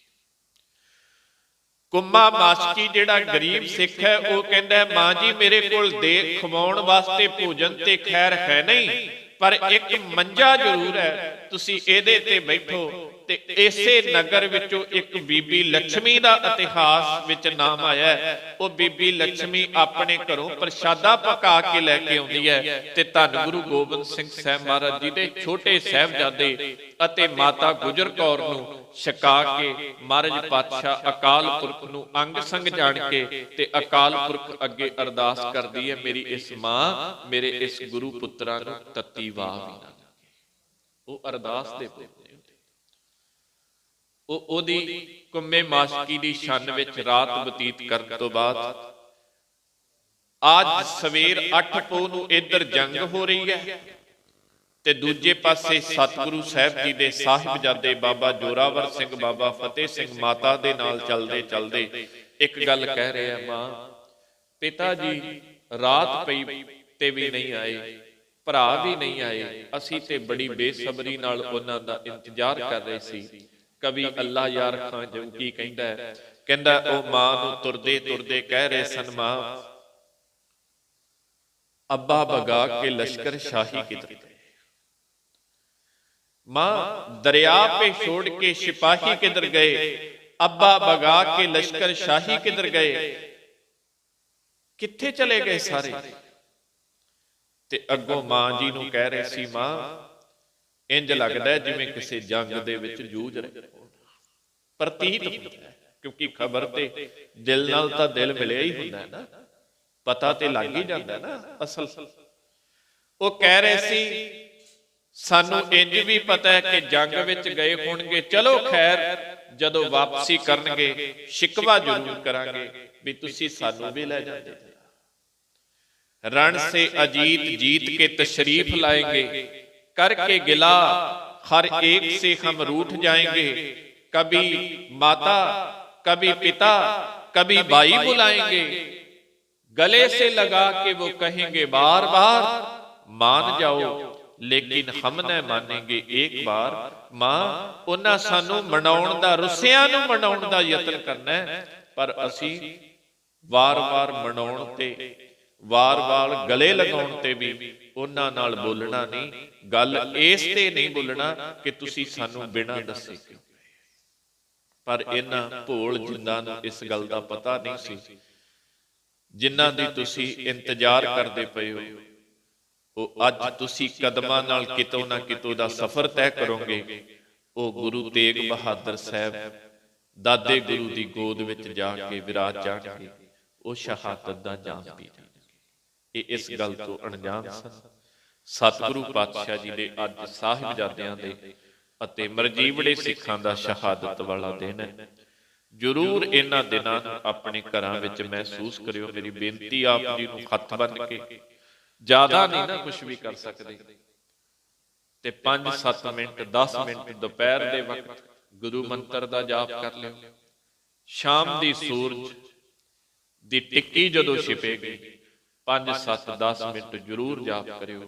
ਕੁੰਮਾ ਮਾਸ਼ਕੀ ਜਿਹੜਾ ਗਰੀਬ ਸਿੱਖ ਹੈ, ਉਹ ਕਹਿੰਦਾ ਮਾਂ ਜੀ, ਮੇਰੇ ਕੋਲ ਦੇ ਖਵਾਉਣ ਵਾਸਤੇ ਭੋਜਨ ਤੇ ਖੈਰ ਹੈ ਨਹੀਂ, ਪਰ ਇੱਕ ਮੰਜਾ ਜ਼ਰੂਰ ਹੈ, ਤੁਸੀਂ ਇਹਦੇ ਤੇ ਬੈਠੋ। ਤੇ ਇਸੇ ਨਗਰ ਵਿੱਚੋਂ ਇੱਕ ਬੀਬੀ ਲక్ష్ਮੀ ਦਾ ਇਤਿਹਾਸ ਵਿੱਚ ਨਾਮ ਆਇਆ ਉਹ ਬੀਬੀ ਲక్ష్ਮੀ ਆਪਣੇ ਘਰੋਂ ਪ੍ਰਸ਼ਾਦਾ ਪਕਾ ਕੇ ਲੈ ਕੇ ਆਉਂਦੀ ਹੈ ਤੇ ਧੰਨ ਗੁਰੂ ਗੋਬਿੰਦ ਸਿੰਘ ਸਾਹਿਬ ਮਹਾਰਾਜ ਜੀ ਦੇ ਛੋਟੇ ਸਹਿਬਜ਼ਾਦੇ ਅਤੇ ਮਾਤਾ ਗੁਜਰ ਕੌਰ ਨੂੰ ਛਕਾ ਕੇ ਮਹਾਰਾਜ ਪਾਤਸ਼ਾਹ ਅਕਾਲ ਪੁਰਖ ਨੂੰ ਅੰਗ ਸੰਗ ਜਾਣ ਕੇ ਤੇ ਅਕਾਲ ਪੁਰਖ ਅੱਗੇ ਅਰਦਾਸ ਕਰਦੀ ਹੈ, ਮੇਰੀ ਇਸ ਮਾਂ, ਮੇਰੇ ਇਸ ਗੁਰੂ ਪੁੱਤਰਾਂ ਨੂੰ ਤੱਤੀ ਵਾਹ ਉਹ ਅਰਦਾਸ ਦੇ ਪੁੱਤ ਉਹ ਉਹਦੀ ਕੁੰਮੇ ਮਾਸ਼ਕੀ ਦੀ ਛੰਨ ਵਿੱਚ ਰਾਤ ਬਤੀਤ ਕਰਨ ਤੋਂ ਬਾਅਦ ਅੱਜ ਸਵੇਰ 8 ਪੋ ਨੂੰ ਇੱਧਰ ਜੰਗ ਹੋ ਰਹੀ ਹੈ ਤੇ ਦੂਜੇ ਪਾਸੇ ਸਤਿਗੁਰੂ ਸਾਹਿਬ ਜੀ ਦੇ ਸਾਹਿਬਜ਼ਾਦੇ ਬਾਬਾ ਜੋਰਾਵਰ ਸਿੰਘ, ਬਾਬਾ ਫਤਿਹ ਸਿੰਘ ਮਾਤਾ ਦੇ ਨਾਲ ਚੱਲਦੇ ਚੱਲਦੇ ਇੱਕ ਗੱਲ ਕਹਿ ਰਿਹਾ ਮਾਂ, ਪਿਤਾ ਜੀ, ਰਾਤ ਪਈ ਤੇ ਵੀ ਨਹੀਂ ਆਏ, ਭਰਾ ਵੀ ਨਹੀਂ ਆਏ, ਅਸੀਂ ਤੇ ਬੜੀ ਬੇਸਬਰੀ ਨਾਲ ਉਹਨਾਂ ਦਾ ਇੰਤਜ਼ਾਰ ਕਰ ਰਹੇ ਸੀ। ਕਵੀ ਅੱਲਾ ਯਾਰ ਖਾਂ ਜੰਕੀ ਕਹਿੰਦਾ ਹੈ, ਕਹਿੰਦਾ ਉਹ ਮਾਂ ਨੂੰ ਤੁਰਦੇ ਤੁਰਦੇ ਕਹਿ ਰਹੇ ਸਨ ਮਾਂ ਅੱਬਾ ਬਗਾ ਕੇ ਲਸ਼ਕਰ ਸ਼ਾਹੀ ਕਿਧਰ ਗਏ ਮਾਂ ਦਰਿਆ पे छोड़ के सिपाही किधर गए अब्बा बगा के लश्कर शाही किधर गए ਕਿੱਥੇ ਚਲੇ ਗਏ ਸਾਰੇ ਤੇ ਅੱਗੋਂ ਮਾਂ ਜੀ ਨੂੰ ਕਹਿ ਰਹੇ ਸੀ ਮਾਂ ਇੰਜ ਲੱਗਦਾ ਹੈ ਜਿਵੇਂ ਕਿਸੇ ਜੰਗ ਦੇ ਵਿੱਚ ਜੂਝ ਰਹੇ ਹੋਣ ਪ੍ਰਤੀਤ ਹੁੰਦਾ ਹੈ ਕਿਉਂਕਿ ਖਬਰ ਤੇ ਦਿਲ ਨਾਲ ਤਾਂ ਦਿਲ ਮਿਲਿਆ ਹੀ ਹੁੰਦਾ ਹੈ ਨਾ। ਪਤਾ ਤੇ ਲੱਗ ਹੀ ਜਾਂਦਾ ਨਾ ਅਸਲ। ਉਹ ਕਹਿ ਰਹੇ ਸੀ ਸਾਨੂੰ ਇੰਜ ਵੀ ਪਤਾ ਹੈ ਕਿ ਜੰਗ ਵਿੱਚ ਗਏ ਹੋਣਗੇ। ਚਲੋ ਖੈਰ ਜਦੋਂ ਵਾਪਸੀ ਕਰਨਗੇ ਸ਼ਿਕਵਾ ਜ਼ਰੂਰ ਕਰਾਂਗੇ ਵੀ ਤੁਸੀਂ ਸਾਨੂੰ ਵੀ ਲੈ ਜਾਂਦੇ ਰਣ ਸੇ ਅਜੀਤ ਜੀਤ ਕੇ ਤਸ਼ਰੀਫ ਲਾਏਗੇ। ਕਰਕੇ ਗਿਲਾ ਹਰ ਇੱਕ ਸੇ ਹਮ ਰੂਠ ਜਾਏਗੇ। कभी माता कभी पिता कभी भाई बुलाएंगे गले से लगा के वो कहेंगे बार बार मान जाओ ਲੇਕਿਨ ਹਮ ਨੇ ਮੰਨੇਗੇ ਇੱਕ ਵਾਰ ਮਾਂ ਉਹਨਾਂ ਸਾਨੂੰ ਮਨਾਉਣ ਦਾ ਰੁੱਸਿਆਂ ਨੂੰ ਮਨਾਉਣ ਦਾ ਯਤਨ ਕਰਨਾ ਹੈ ਪਰ ਅਸੀਂ ਵਾਰ-ਵਾਰ ਮਨਾਉਣ ਤੇ ਵਾਰ-ਵਾਰ ਗਲੇ ਲਗਾਉਣ ਤੇ ਵੀ ਉਹਨਾਂ ਨਾਲ ਬੋਲਣਾ ਨਹੀਂ ਗੱਲ ਇਸ ਤੇ ਨਹੀਂ ਬੋਲਣਾ ਕਿ ਤੁਸੀਂ ਸਾਨੂੰ ਬਿਨਾਂ ਦੱਸੇ ਕਿਉਂ ਪਰ ਇਹਨਾਂ ਭੋਲ ਜਿੰਨਾਂ ਨੂੰ ਇਸ ਗੱਲ ਦਾ ਪਤਾ ਨਹੀਂ ਸੀ, ਜਿਨ੍ਹਾਂ ਦੀ ਤੁਸੀਂ ਇੰਤਜ਼ਾਰ ਕਰਦੇ ਪਏ ਹੋ, ਉਹ ਅੱਜ ਤੁਸੀਂ ਕਦਮਾਂ ਨਾਲ ਕਿਤੋਂ ਨਾ ਕਿਤੋਂ ਦਾ ਸਫ਼ਰ ਤੈਅ ਕਰੋਗੇ। ਉਹ ਗੁਰੂ ਤੇਗ ਬਹਾਦਰ ਸਾਹਿਬ ਦਾਦੇ ਗੁਰੂ ਦੀ ਗੋਦ ਵਿੱਚ ਜਾ ਕੇ ਵਿਰਾਜ ਜਾਣਗੇ ਉਹ ਸ਼ਹਾਦਤ ਦਾ ਜਾਮ ਪੀ ਇਹ ਇਸ ਗੱਲ ਤੋਂ ਅਣਜਾਣ ਸਨ। ਸਤਿਗੁਰੂ ਪਾਤਸ਼ਾਹ ਜੀ ਦੇ ਅੱਜ ਸਾਹਿਬਜ਼ਾਦਿਆਂ ਦੇ ਅਤੇ ਮਰਜੀਵੜੇ ਸਿੱਖਾਂ ਦਾ ਸ਼ਹਾਦਤ ਵਾਲਾ ਦਿਨ ਹੈ। ਜਰੂਰ ਇਹਨਾਂ ਦਿਨਾਂ ਨੂੰ ਆਪਣੇ ਘਰਾਂ ਵਿੱਚ ਮਹਿਸੂਸ ਕਰਿਓ ਮੇਰੀ ਬੇਨਤੀ ਆਪ ਜੀ ਨੂੰ ਹੱਥ ਬੰਨ ਕੇ ਜ਼ਿਆਦਾ ਨਹੀਂ ਨਾ ਕੁਝ ਵੀ ਕਰ ਸਕਦੇ। ਤੇ 5-7 ਮਿੰਟ 10 ਮਿੰਟ ਦੁਪਹਿਰ ਦੇ ਵਕਤ ਗੁਰੂ ਮੰਤਰ ਦਾ ਜਾਪ ਕਰ ਲਿਓ। ਸ਼ਾਮ ਦੀ ਸੂਰਜ ਦੀ ਟਿੱਕੀ ਜਦੋਂ ਛਿਪੇਗੀ 5-7 10 ਮਿੰਟ ਜ਼ਰੂਰ ਜਾਪ ਕਰਿਓ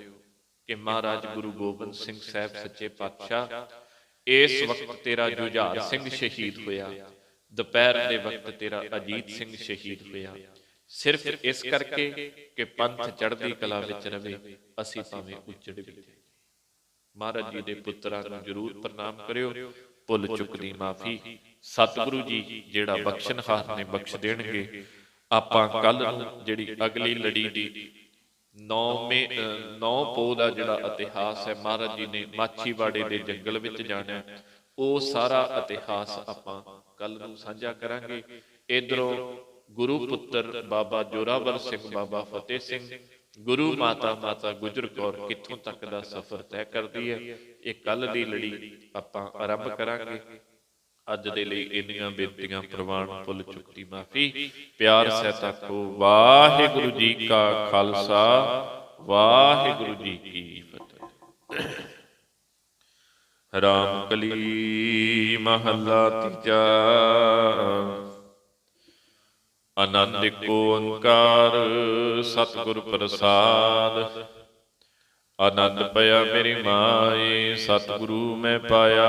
ਕਿ ਮਹਾਰਾਜ ਗੁਰੂ ਗੋਬਿੰਦ ਸਿੰਘ ਸਾਹਿਬ ਸੱਚੇ ਪਾਤਸ਼ਾਹ ਇਸ ਵਕਤ ਤੇਰਾ ਜੁਝਾਰ ਸਿੰਘ ਸ਼ਹੀਦ ਹੋਇਆ। ਦੁਪਹਿਰ ਦੇ ਵਕਤ ਤੇਰਾ ਅਜੀਤ ਸਿੰਘ ਸ਼ਹੀਦ ਹੋਇਆ। ਸਿਰਫ ਇਸ ਕਰਕੇ ਕਿ ਪੰਥ ਚੜ੍ਹਦੀ ਕਲਾ ਵਿੱਚ ਰਵੇ ਅਸੀਂ ਭਾਵੇਂ ਉੱਜੜ ਵੀ ਜਾਈਏ। ਮਹਾਰਾਜ ਜੀ ਦੇ ਪੁੱਤਰਾਂ ਨੂੰ ਜਰੂਰ ਪ੍ਰਣਾਮ ਕਰਿਓ। ਭੁੱਲ ਚੁੱਕ ਦੀ ਮਾਫੀ ਸਤਿਗੁਰੂ ਜੀ ਜਿਹੜਾ ਬਖਸ਼ਣਹਾਰ ਨੇ ਬਖਸ਼ ਦੇਣਗੇ। ਆਪਾਂ ਕੱਲ ਨੂੰ ਜਿਹੜੀ ਅਗਲੀ ਲੜੀ ਦੀ 9 ਮੇ 9 ਪੋ ਦਾ ਜਿਹੜਾ ਇਤਿਹਾਸ ਹੈ, ਮਹਾਰਾਜ ਜੀ ਨੇ ਮਾਛੀਵਾੜੇ ਦੇ ਜੰਗਲ ਵਿੱਚ ਜਾਣਾ ਉਹ ਸਾਰਾ ਇਤਿਹਾਸ ਆਪਾਂ ਕੱਲ ਨੂੰ ਸਾਂਝਾ ਕਰਾਂਗੇ। ਇਧਰੋਂ ਗੁਰੂ ਪੁੱਤਰ ਬਾਬਾ ਜੋਰਾਵਰ ਸਿੰਘ, ਬਾਬਾ ਫਤਿਹ ਸਿੰਘ, ਗੁਰੂ ਮਾਤਾ ਮਾਤਾ ਗੁਜਰ ਕੌਰ ਕਿੱਥੋਂ ਤੱਕ ਦਾ ਸਫ਼ਰ ਤੈਅ ਕਰਦੀ ਹੈ, ਇਹ ਕੱਲ ਦੀ ਲੜੀ ਆਪਾਂ ਆਰੰਭ ਕਰਾਂਗੇ। ਅੱਜ ਦੇ ਲਈ ਇੰਨੀਆਂ ਬੇਨਤੀਆਂ ਪ੍ਰਵਾਨ ਭੁੱਲ ਚੁੱਕੀ ਮਾਫੀ। ਪਿਆਰ ਸਹਿਤਾ ਕੋ ਵਾਹਿਗੁਰੂ ਜੀ ਕਾ ਖਾਲਸਾ। ਵਾਹਿਗੁਰੂ ਜੀ ਕੀ ਫਤਿਹ। ਰਾਮ ਕਲੀ ਮਹੱਲਾ ਤੀਜਾ। ਆਨੰਦ ਕੋ ਓੰਕਾਰ ਸਤਿਗੁਰ ਪ੍ਰਸਾਦ। ਆਨੰਦ ਪਿਆ ਮੇਰੀ ਮਾਏ ਸਤਿਗੁਰੂ ਮੈਂ ਪਾਇਆ।